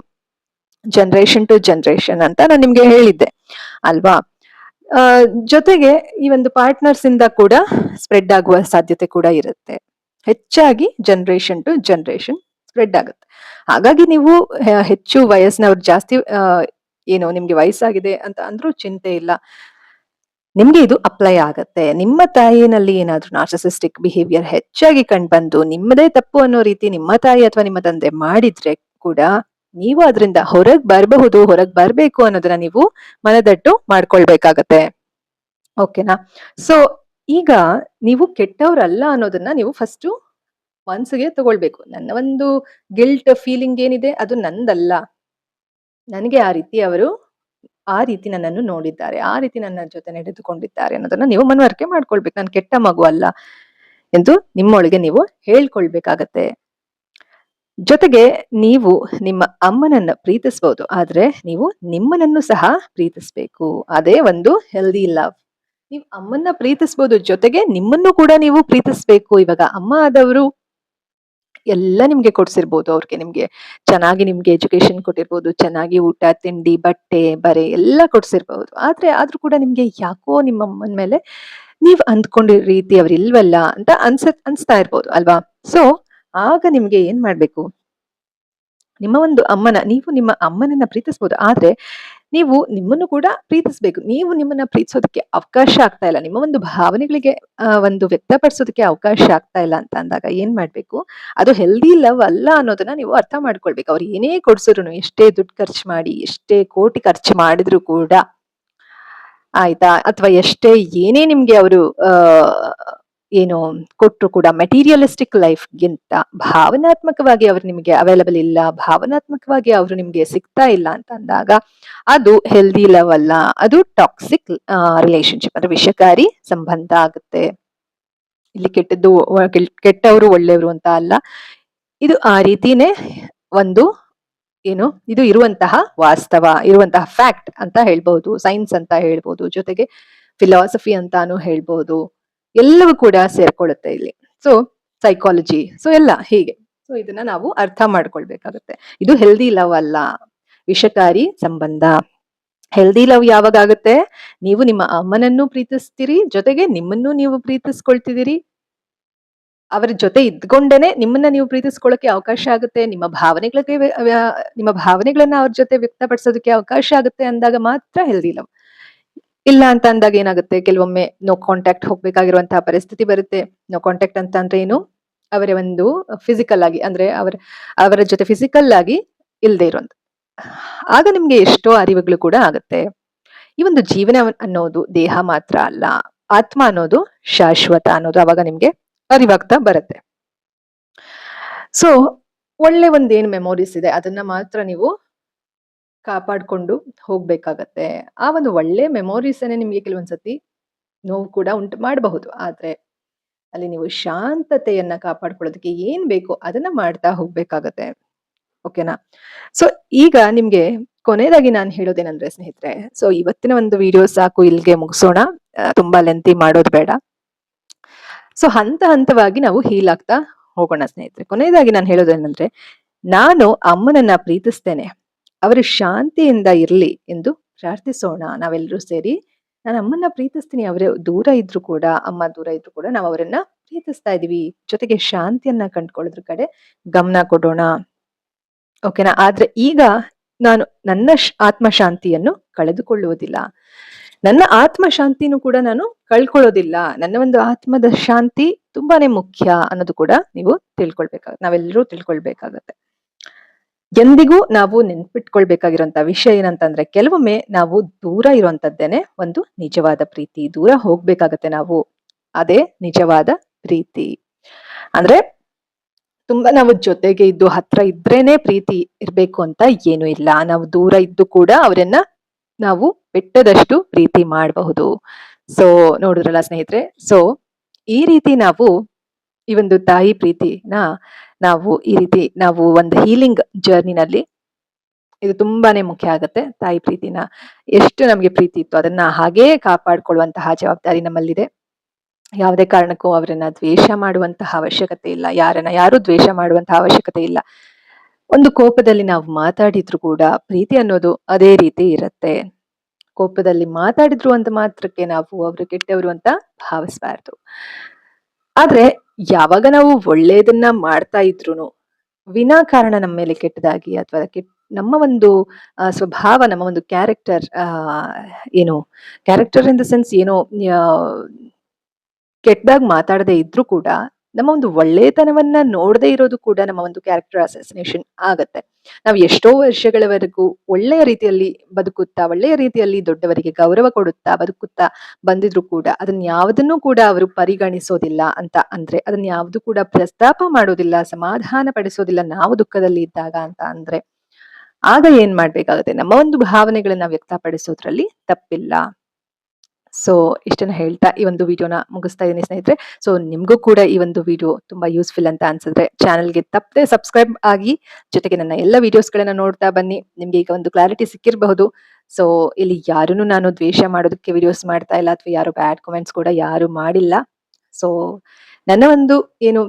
S1: ಜನರೇಷನ್ ಟು ಜನರೇಷನ್ ಅಂತ ನಾನು ನಿಮ್ಗೆ ಹೇಳಿದ್ದೆ. ಅಲ್ವಾ? ಜೊತೆಗೆ ಈ ಒಂದು ಪಾರ್ಟ್ನರ್ಸ್ ಇಂದ ಕೂಡ ಸ್ಪ್ರೆಡ್ ಆಗುವ ಸಾಧ್ಯತೆ ಕೂಡ ಇರುತ್ತೆ. ಹೆಚ್ಚಾಗಿ ಜನರೇಷನ್ ಟು ಜನರೇಷನ್ ಸ್ಪ್ರೆಡ್ ಆಗುತ್ತೆ. ಹಾಗಾಗಿ ನೀವು ಹೆಚ್ಚು ವಯಸ್ಸಿನವ್ರು ಜಾಸ್ತಿ ಏನು ನಿಮ್ಗೆ ವಯಸ್ಸಾಗಿದೆ ಅಂತ ಅಂದ್ರೂ ಚಿಂತೆ ಇಲ್ಲ. ನಿಮ್ಗೆ ಇದು ಅಪ್ಲೈ ಆಗತ್ತೆ. ನಿಮ್ಮ ತಾಯಿನಲ್ಲಿ ಏನಾದ್ರೂ ನಾರ್ಸಿಸಿಸ್ಟಿಕ್ ಬಿಹೇವಿಯರ್ ಹೆಚ್ಚಾಗಿ ಕಂಡ್ಬಂದು ನಿಮ್ಮದೇ ತಪ್ಪು ಅನ್ನೋ ರೀತಿ ನಿಮ್ಮ ತಾಯಿ ಅಥವಾ ನಿಮ್ಮ ತಂದೆ ಮಾಡಿದ್ರೆ ಕೂಡ ನೀವು ಅದರಿಂದ ಹೊರಗ್ ಬರಬಹುದು, ಹೊರಗ್ ಬರಬೇಕು ಅನ್ನೋದನ್ನ ನೀವು ಮನದಟ್ಟು ಮಾಡ್ಕೊಳ್ಬೇಕಾಗತ್ತೆ. ಓಕೆನಾ? ಸೊ ಈಗ ನೀವು ಕೆಟ್ಟವ್ರಲ್ಲ ಅನ್ನೋದನ್ನ ನೀವು ಫಸ್ಟ್ ಮನ್ಸಿಗೆ ತಗೊಳ್ಬೇಕು. ನನ್ನ ಒಂದು ಗಿಲ್ಟ್ ಫೀಲಿಂಗ್ ಏನಿದೆ ಅದು ನಂದಲ್ಲ. ನನಗೆ ಆ ರೀತಿ ಅವರು ಆ ರೀತಿ ನನ್ನನ್ನು ನೋಡಿದ್ದಾರೆ, ಆ ರೀತಿ ನನ್ನ ಜೊತೆ ನಡೆದುಕೊಂಡಿದ್ದಾರೆ ಅನ್ನೋದನ್ನ ನೀವು ಮನವರಿಕೆ ಮಾಡ್ಕೊಳ್ಬೇಕು. ನಾನು ಕೆಟ್ಟ ಮಗು ಅಲ್ಲ ಎಂದು ನಿಮ್ಮೊಳಗೆ ನೀವು ಹೇಳ್ಕೊಳ್ಬೇಕಾಗತ್ತೆ. ಜೊತೆಗೆ ನೀವು ನಿಮ್ಮ ಅಮ್ಮನನ್ನ ಪ್ರೀತಿಸಬಹುದು ಆದ್ರೆ ನೀವು ನಿಮ್ಮನನ್ನು ಸಹ ಪ್ರೀತಿಸ್ಬೇಕು. ಅದೇ ಒಂದು ಹೆಲ್ದಿ ಲವ್ ನೀವು ಅಮ್ಮನ್ನ ಪ್ರೀತಿಸ್ಬೋದು ಜೊತೆಗೆ ನಿಮ್ಮನ್ನು ಕೂಡ ನೀವು ಪ್ರೀತಿಸ್ಬೇಕು. ಇವಾಗ ಅಮ್ಮ ಆದವರು ಎಲ್ಲ ನಿಮ್ಗೆ ಕೊಡ್ಸಿರ್ಬೋದು. ಅವ್ರಿಗೆ ನಿಮ್ಗೆ ಚೆನ್ನಾಗಿ ನಿಮ್ಗೆ ಎಜುಕೇಶನ್ ಕೊಟ್ಟಿರ್ಬೋದು, ಚೆನ್ನಾಗಿ ಊಟ, ತಿಂಡಿ, ಬಟ್ಟೆ, ಬರೆ ಎಲ್ಲ ಕೊಡ್ಸಿರ್ಬಹುದು ಆದ್ರೆ ಆದ್ರೂ ಕೂಡ ನಿಮ್ಗೆ ಯಾಕೋ ನಿಮ್ಮ ಅಮ್ಮನ ಮೇಲೆ ನೀವ್ ಅಂದ್ಕೊಂಡಿರೋ ರೀತಿ ಅವ್ರು ಇಲ್ವಲ್ಲ ಅಂತ ಅನ್ಸ ಅನ್ಸ್ತಾ ಇರ್ಬೋದು, ಅಲ್ವಾ? ಸೊ ಆಗ ನಿಮ್ಗೆ ಏನ್ ಮಾಡ್ಬೇಕು? ನಿಮ್ಮ ಒಂದು ಅಮ್ಮನ, ನೀವು ನಿಮ್ಮ ಅಮ್ಮನನ್ನ ಪ್ರೀತಿಸ್ಬೋದು. ಆದ್ರೆ ನೀವು ನಿಮ್ಮನ್ನು ಕೂಡ ಪ್ರೀತಿಸ್ಬೇಕು. ನೀವು ನಿಮ್ಮನ್ನ ಪ್ರೀತಿಸೋದಕ್ಕೆ ಅವಕಾಶ ಆಗ್ತಾ ಇಲ್ಲ. ನಿಮ್ಮ ಒಂದು ಭಾವನೆಗಳಿಗೆ ಒಂದು ವ್ಯಕ್ತಪಡಿಸೋದಕ್ಕೆ ಅವಕಾಶ ಆಗ್ತಾ ಇಲ್ಲ ಅಂತ ಅಂದಾಗ ಏನ್ ಮಾಡ್ಬೇಕು? ಅದು ಹೆಲ್ದಿ ಲವ್ ಅಲ್ಲ ಅನ್ನೋದನ್ನ ನೀವು ಅರ್ಥ ಮಾಡ್ಕೊಳ್ಬೇಕು. ಅವ್ರು ಏನೇ ಕೊಡ್ಸಿದ್ರು ಎಷ್ಟೇ ದುಡ್ಡು ಖರ್ಚು ಮಾಡಿ, ಎಷ್ಟೇ ಕೋಟಿ ಖರ್ಚು ಮಾಡಿದ್ರು ಕೂಡ, ಆಯ್ತಾ? ಅಥವಾ ಎಷ್ಟೇ ಏನೇ ನಿಮ್ಗೆ ಅವರು ಏನು ಕೊಟ್ಟರು ಕೂಡ ಮೆಟೀರಿಯಲಿಸ್ಟಿಕ್ ಲೈಫ್ಗಿಂತ ಭಾವನಾತ್ಮಕವಾಗಿ ಅವ್ರು ನಿಮಗೆ ಅವೈಲಬಲ್ ಇಲ್ಲ, ಭಾವನಾತ್ಮಕವಾಗಿ ಅವರು ನಿಮಗೆ ಸಿಗ್ತಾ ಇಲ್ಲ ಅಂತ ಅಂದಾಗ ಅದು ಹೆಲ್ದಿ ಲವ್ ಅಲ್ಲ, ಅದು ಟಾಕ್ಸಿಕ್ ರಿಲೇಶನ್ಶಿಪ್ ಅಂದ್ರೆ ವಿಷಕಾರಿ ಸಂಬಂಧ ಆಗುತ್ತೆ. ಇಲ್ಲಿ ಕೆಟ್ಟದ್ದು ಕೆಟ್ಟವರು ಒಳ್ಳೆಯವರು ಅಂತ ಅಲ್ಲ, ಇದು ಆ ರೀತಿನೇ ಒಂದು ಏನು, ಇದು ಇರುವಂತಹ ವಾಸ್ತವ, ಇರುವಂತಹ ಫ್ಯಾಕ್ಟ್ ಅಂತ ಹೇಳ್ಬಹುದು ಸೈನ್ಸ್ ಅಂತ ಹೇಳ್ಬಹುದು, ಜೊತೆಗೆ ಫಿಲಾಸಫಿ ಅಂತಾನು ಹೇಳ್ಬಹುದು. ಎಲ್ಲವೂ ಕೂಡ ಸೇರ್ಕೊಳ್ಳುತ್ತೆ ಇಲ್ಲಿ. ಸೊ ಸೈಕಾಲಜಿ ಸೊ ಎಲ್ಲ ಹೀಗೆ. ಸೊ ಇದನ್ನ ನಾವು ಅರ್ಥ ಮಾಡ್ಕೊಳ್ಬೇಕಾಗುತ್ತೆ. ಇದು ಹೆಲ್ದಿ ಲವ್ ಅಲ್ಲ. ವಿಷಕಾರಿ ಸಂಬಂಧ. ಹೆಲ್ದಿ ಲವ್ ಯಾವಾಗ ಆಗುತ್ತೆ ನೀವು ನಿಮ್ಮ ಅಮ್ಮನನ್ನು ಪ್ರೀತಿಸ್ತೀರಿ, ಜೊತೆಗೆ ನಿಮ್ಮನ್ನು ನೀವು ಪ್ರೀತಿಸ್ಕೊಳ್ತಿದ್ದೀರಿ. ಅವರ ಜೊತೆ ಇದ್ಕೊಂಡೇನೆ ನಿಮ್ಮನ್ನ ನೀವು ಪ್ರೀತಿಸ್ಕೊಳ್ಳೋಕೆ ಅವಕಾಶ ಆಗುತ್ತೆ. ನಿಮ್ಮ ಭಾವನೆಗಳಿಗೆ ನಿಮ್ಮ ಭಾವನೆಗಳನ್ನ ಅವ್ರ ಜೊತೆ ವ್ಯಕ್ತಪಡಿಸೋದಕ್ಕೆ ಅವಕಾಶ ಆಗುತ್ತೆ ಅಂದಾಗ ಮಾತ್ರ ಹೆಲ್ದಿ ಲವ್ ಇಲ್ಲ ಅಂತ ಅಂದಾಗ ಏನಾಗುತ್ತೆ? ಕೆಲವೊಮ್ಮೆ ನೋ ಕಾಂಟ್ಯಾಕ್ಟ್ ಹೋಗ್ಬೇಕಾಗಿರುವಂತಹ ಪರಿಸ್ಥಿತಿ ಬರುತ್ತೆ. ನೋ ಕಾಂಟ್ಯಾಕ್ಟ್ ಅಂತ ಅಂದ್ರೆ ಏನು? ಅವರ ಒಂದು ಫಿಸಿಕಲ್ ಆಗಿ ಅಂದ್ರೆ ಅವರ ಅವರ ಜೊತೆ ಫಿಸಿಕಲ್ ಆಗಿ ಇಲ್ಲದೆ ಇರೋದು ಆಗ ನಿಮ್ಗೆ ಎಷ್ಟೋ ಅರಿವುಗಳು ಕೂಡ ಆಗುತ್ತೆ. ಈ ಒಂದು ಜೀವನ ಅನ್ನೋದು ದೇಹ ಮಾತ್ರ ಅಲ್ಲ. ಆತ್ಮ ಅನ್ನೋದು ಶಾಶ್ವತ ಅನ್ನೋದು ಅವಾಗ ನಿಮ್ಗೆ ಅರಿವಾಗ್ತಾ ಬರುತ್ತೆ. ಸೊ ಒಳ್ಳೆ ಒಂದೇನು ಮೆಮೊರೀಸ್ ಇದೆ. ಅದನ್ನ ಮಾತ್ರ ನೀವು ಕಾಪಾಡ್ಕೊಂಡು ಹೋಗ್ಬೇಕಾಗತ್ತೆ. ಆ ಒಂದು ಒಳ್ಳೆ ಮೆಮೊರೀಸ್ ನಿಮ್ಗೆ ಕೆಲವೊಂದ್ಸತಿ ನೋವು ಕೂಡ ಉಂಟು ಮಾಡಬಹುದು. ಆದರೆ ಅಲ್ಲಿ ನೀವು ಶಾಂತತೆಯನ್ನ ಕಾಪಾಡ್ಕೊಳ್ಳೋದಕ್ಕೆ ಏನ್ ಬೇಕೋ ಅದನ್ನ ಮಾಡ್ತಾ ಹೋಗ್ಬೇಕಾಗತ್ತೆ. ಓಕೆನಾ? ಸೊ ಈಗ ನಿಮ್ಗೆ ಕೊನೆಯದಾಗಿ ನಾನು ಹೇಳೋದೇನಂದ್ರೆ ಸ್ನೇಹಿತರೆ ಸೊ ಇವತ್ತಿನ ಒಂದು ವಿಡಿಯೋ ಸಾಕು ಇಲ್ಲಿಗೆ ಮುಗಿಸೋಣ. ತುಂಬಾ ಲೆಂತಿ ಮಾಡೋದು ಬೇಡ. ಸೊ ಹಂತ ಹಂತವಾಗಿ ನಾವು ಹೀಲ್ ಆಗ್ತಾ ಹೋಗೋಣ ಸ್ನೇಹಿತರೆ. ಕೊನೆಯದಾಗಿ ನಾನು ಹೇಳೋದೇನಂದ್ರೆ, ನಾನು ಅಮ್ಮನನ್ನ ಪ್ರೀತಿಸ್ತೇನೆ. ಅವರು ಶಾಂತಿಯಿಂದ ಇರಲಿ ಎಂದು ಪ್ರಾರ್ಥಿಸೋಣ ನಾವೆಲ್ಲರೂ ಸೇರಿ. ನಾನು ಅಮ್ಮನ್ನ ಪ್ರೀತಿಸ್ತೀನಿ, ಅವರೇ ದೂರ ಇದ್ರು ಕೂಡ, ಅಮ್ಮ ದೂರ ಇದ್ರು ಕೂಡ ನಾವು ಅವರನ್ನ ಪ್ರೀತಿಸ್ತಾ ಇದೀವಿ ಜೊತೆಗೆ ಶಾಂತಿಯನ್ನ ಕಂಡ್ಕೊಳ್ಳೋದ್ರ ಕಡೆ ಗಮನ ಕೊಡೋಣ. ಓಕೆನಾ? ಆದ್ರೆ ಈಗ ನಾನು ನನ್ನ ಆತ್ಮ ಶಾಂತಿಯನ್ನು ಕಳೆದುಕೊಳ್ಳುವುದಿಲ್ಲ. ನನ್ನ ಆತ್ಮ ಶಾಂತಿನೂ ಕೂಡ ನಾನು ಕಳ್ಕೊಳ್ಳೋದಿಲ್ಲ. ನನ್ನ ಒಂದು ಆತ್ಮದ ಶಾಂತಿ ತುಂಬಾನೇ ಮುಖ್ಯ ಅನ್ನೋದು ಕೂಡ ನೀವು ತಿಳ್ಕೊಳ್ಬೇಕಾಗ ನಾವೆಲ್ಲರೂ ತಿಳ್ಕೊಳ್ಬೇಕಾಗತ್ತೆ. ಎಂದಿಗೂ ನಾವು ನೆನ್ಪಿಟ್ಕೊಳ್ಬೇಕಾಗಿರುವಂತ ವಿಷಯ ಏನಂತಂದ್ರೆ ಕೆಲವೊಮ್ಮೆ ನಾವು ದೂರ ಇರುವಂತದ್ದೇನೆ ಒಂದು ನಿಜವಾದ ಪ್ರೀತಿ. ದೂರ ಹೋಗ್ಬೇಕಾಗತ್ತೆ ನಾವು. ಅದೇ ನಿಜವಾದ ಪ್ರೀತಿ. ಅಂದ್ರೆ ತುಂಬಾ ನಾವು ಜೊತೆಗೆ ಇದ್ದು ಹತ್ರ ಇದ್ರೇನೆ ಪ್ರೀತಿ ಇರ್ಬೇಕು ಅಂತ ಏನು ಇಲ್ಲ. ನಾವು ದೂರ ಇದ್ದು ಕೂಡ ಅವರನ್ನ ನಾವು ಬೆಟ್ಟದಷ್ಟು ಪ್ರೀತಿ ಮಾಡಬಹುದು. ಸೊ ನೋಡಿದ್ರಲ್ಲ ಸ್ನೇಹಿತರೆ? ಸೊ ಈ ರೀತಿ ನಾವು ಈ ಒಂದು ತಾಯಿ ಪ್ರೀತಿನ ನಾವು ಈ ರೀತಿ ನಾವು ಒಂದು ಹೀಲಿಂಗ್ ಜರ್ನಿನಲ್ಲಿ ಇದು ತುಂಬಾನೇ ಮುಖ್ಯ ಆಗುತ್ತೆ. ತಾಯಿ ಪ್ರೀತಿನ ಎಷ್ಟು ನಮಗೆ ಪ್ರೀತಿ ಇತ್ತು ಅದನ್ನ ಹಾಗೇ ಕಾಪಾಡ್ಕೊಳ್ಳುವಂತಹ ಜವಾಬ್ದಾರಿ ನಮ್ಮಲ್ಲಿದೆ. ಯಾವುದೇ ಕಾರಣಕ್ಕೂ ಅವರನ್ನ ದ್ವೇಷ ಮಾಡುವಂತಹ ಅವಶ್ಯಕತೆ ಇಲ್ಲ. ಯಾರನ್ನ ಯಾರು ದ್ವೇಷ ಮಾಡುವಂತಹ ಅವಶ್ಯಕತೆ ಇಲ್ಲ. ಒಂದು ಕೋಪದಲ್ಲಿ ನಾವು ಮಾತಾಡಿದ್ರು ಕೂಡ ಪ್ರೀತಿ ಅನ್ನೋದು ಅದೇ ರೀತಿ ಇರುತ್ತೆ. ಕೋಪದಲ್ಲಿ ಮಾತಾಡಿದ್ರು ಅಂತ ಮಾತ್ರಕ್ಕೆ ನಾವು ಅವರು ಕೆಟ್ಟವರು ಅಂತ ಭಾವಿಸ್ಬಾರ್ದು. ಆದ್ರೆ ಯಾವಾಗ ನಾವು ಒಳ್ಳೆಯದನ್ನ ಮಾಡ್ತಾ ಇದ್ರು ವಿನಾಕಾರಣ ನಮ್ಮ ಮೇಲೆ ಕೆಟ್ಟದಾಗಿ ಅಥವಾ ಕೆಟ್ ನಮ್ಮ ಒಂದು ಸ್ವಭಾವ, ನಮ್ಮ ಒಂದು ಕ್ಯಾರೆಕ್ಟರ್ ಏನು ಕ್ಯಾರೆಕ್ಟರ್ ಇನ್ ದ ಸೆನ್ಸ್ ಏನೋ ಕೆಟ್ಟದಾಗಿ ಮಾತಾಡದೆ ಇದ್ರೂ ಕೂಡ ನಮ್ಮ ಒಂದು ಒಳ್ಳೆತನವನ್ನ ನೋಡದೇ ಇರೋದು ಕೂಡ ನಮ್ಮ ಒಂದು ಕ್ಯಾರೆಕ್ಟರ್ ಅಸಸಿನೇಷನ್ ಆಗತ್ತೆ. ನಾವು ಎಷ್ಟೋ ವರ್ಷಗಳವರೆಗೂ ಒಳ್ಳೆಯ ರೀತಿಯಲ್ಲಿ ಬದುಕುತ್ತಾ, ಒಳ್ಳೆಯ ರೀತಿಯಲ್ಲಿ ದೊಡ್ಡವರಿಗೆ ಗೌರವ ಕೊಡುತ್ತಾ, ಬದುಕುತ್ತಾ ಬಂದಿದ್ರು ಕೂಡ ಅದನ್ನ ಯಾವುದನ್ನು ಕೂಡ ಅವರು ಪರಿಗಣಿಸೋದಿಲ್ಲ ಅಂತ ಅಂದ್ರೆ, ಅದನ್ನ ಯಾವುದು ಕೂಡ ಪ್ರಸ್ತಾಪ ಮಾಡೋದಿಲ್ಲ, ಸಮಾಧಾನ ಪಡಿಸೋದಿಲ್ಲ, ನಾವು ದುಃಖದಲ್ಲಿ ಇದ್ದಾಗ ಅಂತ ಅಂದ್ರೆ, ಆಗ ಏನ್ ಮಾಡ್ಬೇಕಾಗುತ್ತೆ? ನಮ್ಮ ಒಂದು ಭಾವನೆಗಳನ್ನ ವ್ಯಕ್ತಪಡಿಸೋದ್ರಲ್ಲಿ ತಪ್ಪಿಲ್ಲ. ಸೊ ಇಷ್ಟನ್ನು ಹೇಳ್ತಾ ಈ ಒಂದು ವಿಡಿಯೋನ ಮುಗಿಸ್ತಾ ಇದ್ದೀನಿ ಸ್ನೇಹಿತರೆ. ಸೊ ನಿಮಗೂ ಕೂಡ ಈ ಒಂದು ವಿಡಿಯೋ ತುಂಬಾ ಯೂಸ್ಫುಲ್ ಅಂತ ಅನ್ಸಿದ್ರೆ ಚಾನಲ್ಗೆ ತಪ್ಪದೆ ಸಬ್ಸ್ಕ್ರೈಬ್ ಆಗಿ, ಜೊತೆಗೆ ನನ್ನ ಎಲ್ಲ ವಿಡಿಯೋಸ್ಗಳನ್ನ ನೋಡ್ತಾ ಬನ್ನಿ. ನಿಮಗೆ ಈಗ ಒಂದು ಕ್ಲಾರಿಟಿ ಸಿಕ್ಕಿರಬಹುದು. ಸೊ ಇಲ್ಲಿ ಯಾರೂ ನಾನು ದ್ವೇಷ ಮಾಡೋದಕ್ಕೆ ವಿಡಿಯೋಸ್ ಮಾಡ್ತಾ ಇಲ್ಲ, ಅಥವಾ ಯಾರು ಬ್ಯಾಡ್ ಕಮೆಂಟ್ಸ್ ಕೂಡ ಯಾರು ಮಾಡಿಲ್ಲ. ಸೊ ನನ್ನ ಒಂದು ಏನು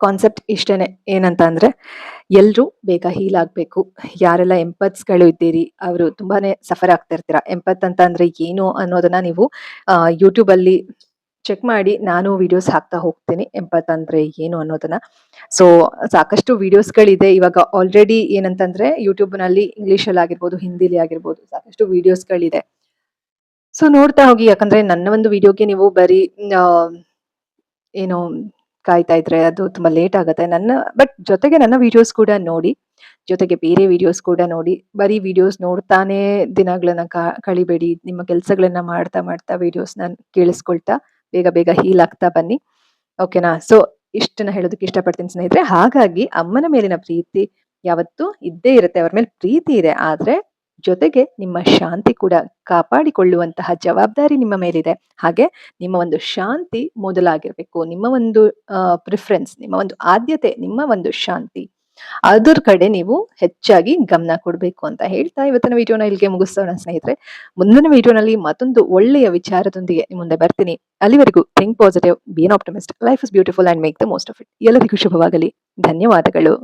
S1: ಕಾನ್ಸೆಪ್ಟ್ ಇಷ್ಟೇನೆ. ಏನಂತ ಅಂದ್ರೆ ಬೇಗ ಹೀಲ್ ಆಗ್ಬೇಕು. ಯಾರೆಲ್ಲ ಎಂಪತ್ಸ್ಗಳು ಇದ್ದೀರಿ, ಅವರು ತುಂಬಾನೇ ಸಫರ್ ಆಗ್ತಾ ಇರ್ತೀರಾ. ಎಂಪತ್ ಅಂತ ಅಂದ್ರೆ ಏನು ಅನ್ನೋದನ್ನ ನೀವು ಯೂಟ್ಯೂಬ್ ಅಲ್ಲಿ ಚೆಕ್ ಮಾಡಿ ನಾನು ವಿಡಿಯೋಸ್ ಹಾಕ್ತಾ ಹೋಗ್ತೀನಿ. ಎಂಪತ್ ಅಂದ್ರೆ ಏನು ಅನ್ನೋದನ್ನ. ಸೊ ಸಾಕಷ್ಟು ವಿಡಿಯೋಸ್ಗಳಿದೆ ಇವಾಗ ಆಲ್ರೆಡಿ ಏನಂತಂದ್ರೆ ಯೂಟ್ಯೂಬ್ನಲ್ಲಿ ಇಂಗ್ಲಿಷ್ ಅಲ್ಲಿ ಆಗಿರ್ಬೋದು ಹಿಂದಿಲಿ ಆಗಿರ್ಬೋದು ಸಾಕಷ್ಟು ವಿಡಿಯೋಸ್ಗಳಿದೆ ಸೊ ನೋಡ್ತಾ ಹೋಗಿ. ಯಾಕಂದ್ರೆ, ನನ್ನ ಒಂದು ವಿಡಿಯೋಗೆ ನೀವು ಬರೀ ಏನು ಕಾಯ್ತಾ ಇದ್ರೆ ಅದು ತುಂಬಾ ಲೇಟ್ ಆಗುತ್ತೆ. ನನ್ನ ಬಟ್ ಜೊತೆಗೆ ನನ್ನ ವಿಡಿಯೋಸ್ ಕೂಡ ನೋಡಿ, ಜೊತೆಗೆ ಬೇರೆ ವಿಡಿಯೋಸ್ ಕೂಡ ನೋಡಿ, ಬರೀ ವಿಡಿಯೋಸ್ ನೋಡ್ತಾನೆ ದಿನಗಳನ್ನ ಕಳಿಬೇಡಿ, ನಿಮ್ಮ ಕೆಲಸಗಳನ್ನ ಮಾಡ್ತಾ ಮಾಡ್ತಾ ನಾನು ಕೇಳಿಸ್ಕೊಳ್ತಾ, ಬೇಗ ಬೇಗ ಹೀಲ್ ಆಗ್ತಾ ಬನ್ನಿ. ಓಕೆನಾ ಸೊ ಇಷ್ಟನ್ನ ಹೇಳೋದಕ್ಕೆ ಇಷ್ಟಪಡ್ತೀನಿ ಸ್ನೇಹಿತರೆ. ಹಾಗಾಗಿ ಅಮ್ಮನ ಮೇಲಿನ ಪ್ರೀತಿ ಯಾವತ್ತೂ ಇದ್ದೇ ಇರುತ್ತೆ. ಅವ್ರ ಮೇಲೆ ಪ್ರೀತಿ ಇದೆ. ಆದ್ರೆ ಜೊತೆಗೆ ನಿಮ್ಮ ಶಾಂತಿ ಕೂಡ ಕಾಪಾಡಿಕೊಳ್ಳುವಂತಹ ಜವಾಬ್ದಾರಿ ನಿಮ್ಮ ಮೇಲಿದೆ. ಹಾಗೆ ನಿಮ್ಮ ಒಂದು ಶಾಂತಿ ಮೊದಲಾಗಿರಬೇಕು. ನಿಮ್ಮ ಒಂದು ಪ್ರಿಫರೆನ್ಸ್ ನಿಮ್ಮ ಒಂದು ಆದ್ಯತೆ, ನಿಮ್ಮ ಒಂದು ಶಾಂತಿ. ಅದರ ಕಡೆ ನೀವು ಹೆಚ್ಚಾಗಿ ಗಮನ ಕೊಡಬೇಕು ಅಂತ ಹೇಳ್ತಾ ಇವತ್ತಿನ ವಿಡಿಯೋನ ಇಲ್ಲಿಗೆ ಮುಗಿಸೋಣ ಸ್ನೇಹಿತರೆ. ಮುಂದಿನ ವಿಡಿಯೋನಲ್ಲಿ ಮತ್ತೊಂದು ಒಳ್ಳೆಯ ವಿಚಾರದೊಂದಿಗೆ ನಿಮ್ಮ ಮುಂದೆ ಬರ್ತೀನಿ. ಅಲ್ಲಿವರೆಗೂ think positive be optimist life is beautiful and make the most of it ಎಲ್ಲರಿಗೂ ಶುಭವಾಗಲಿ. ಧನ್ಯವಾದಗಳು.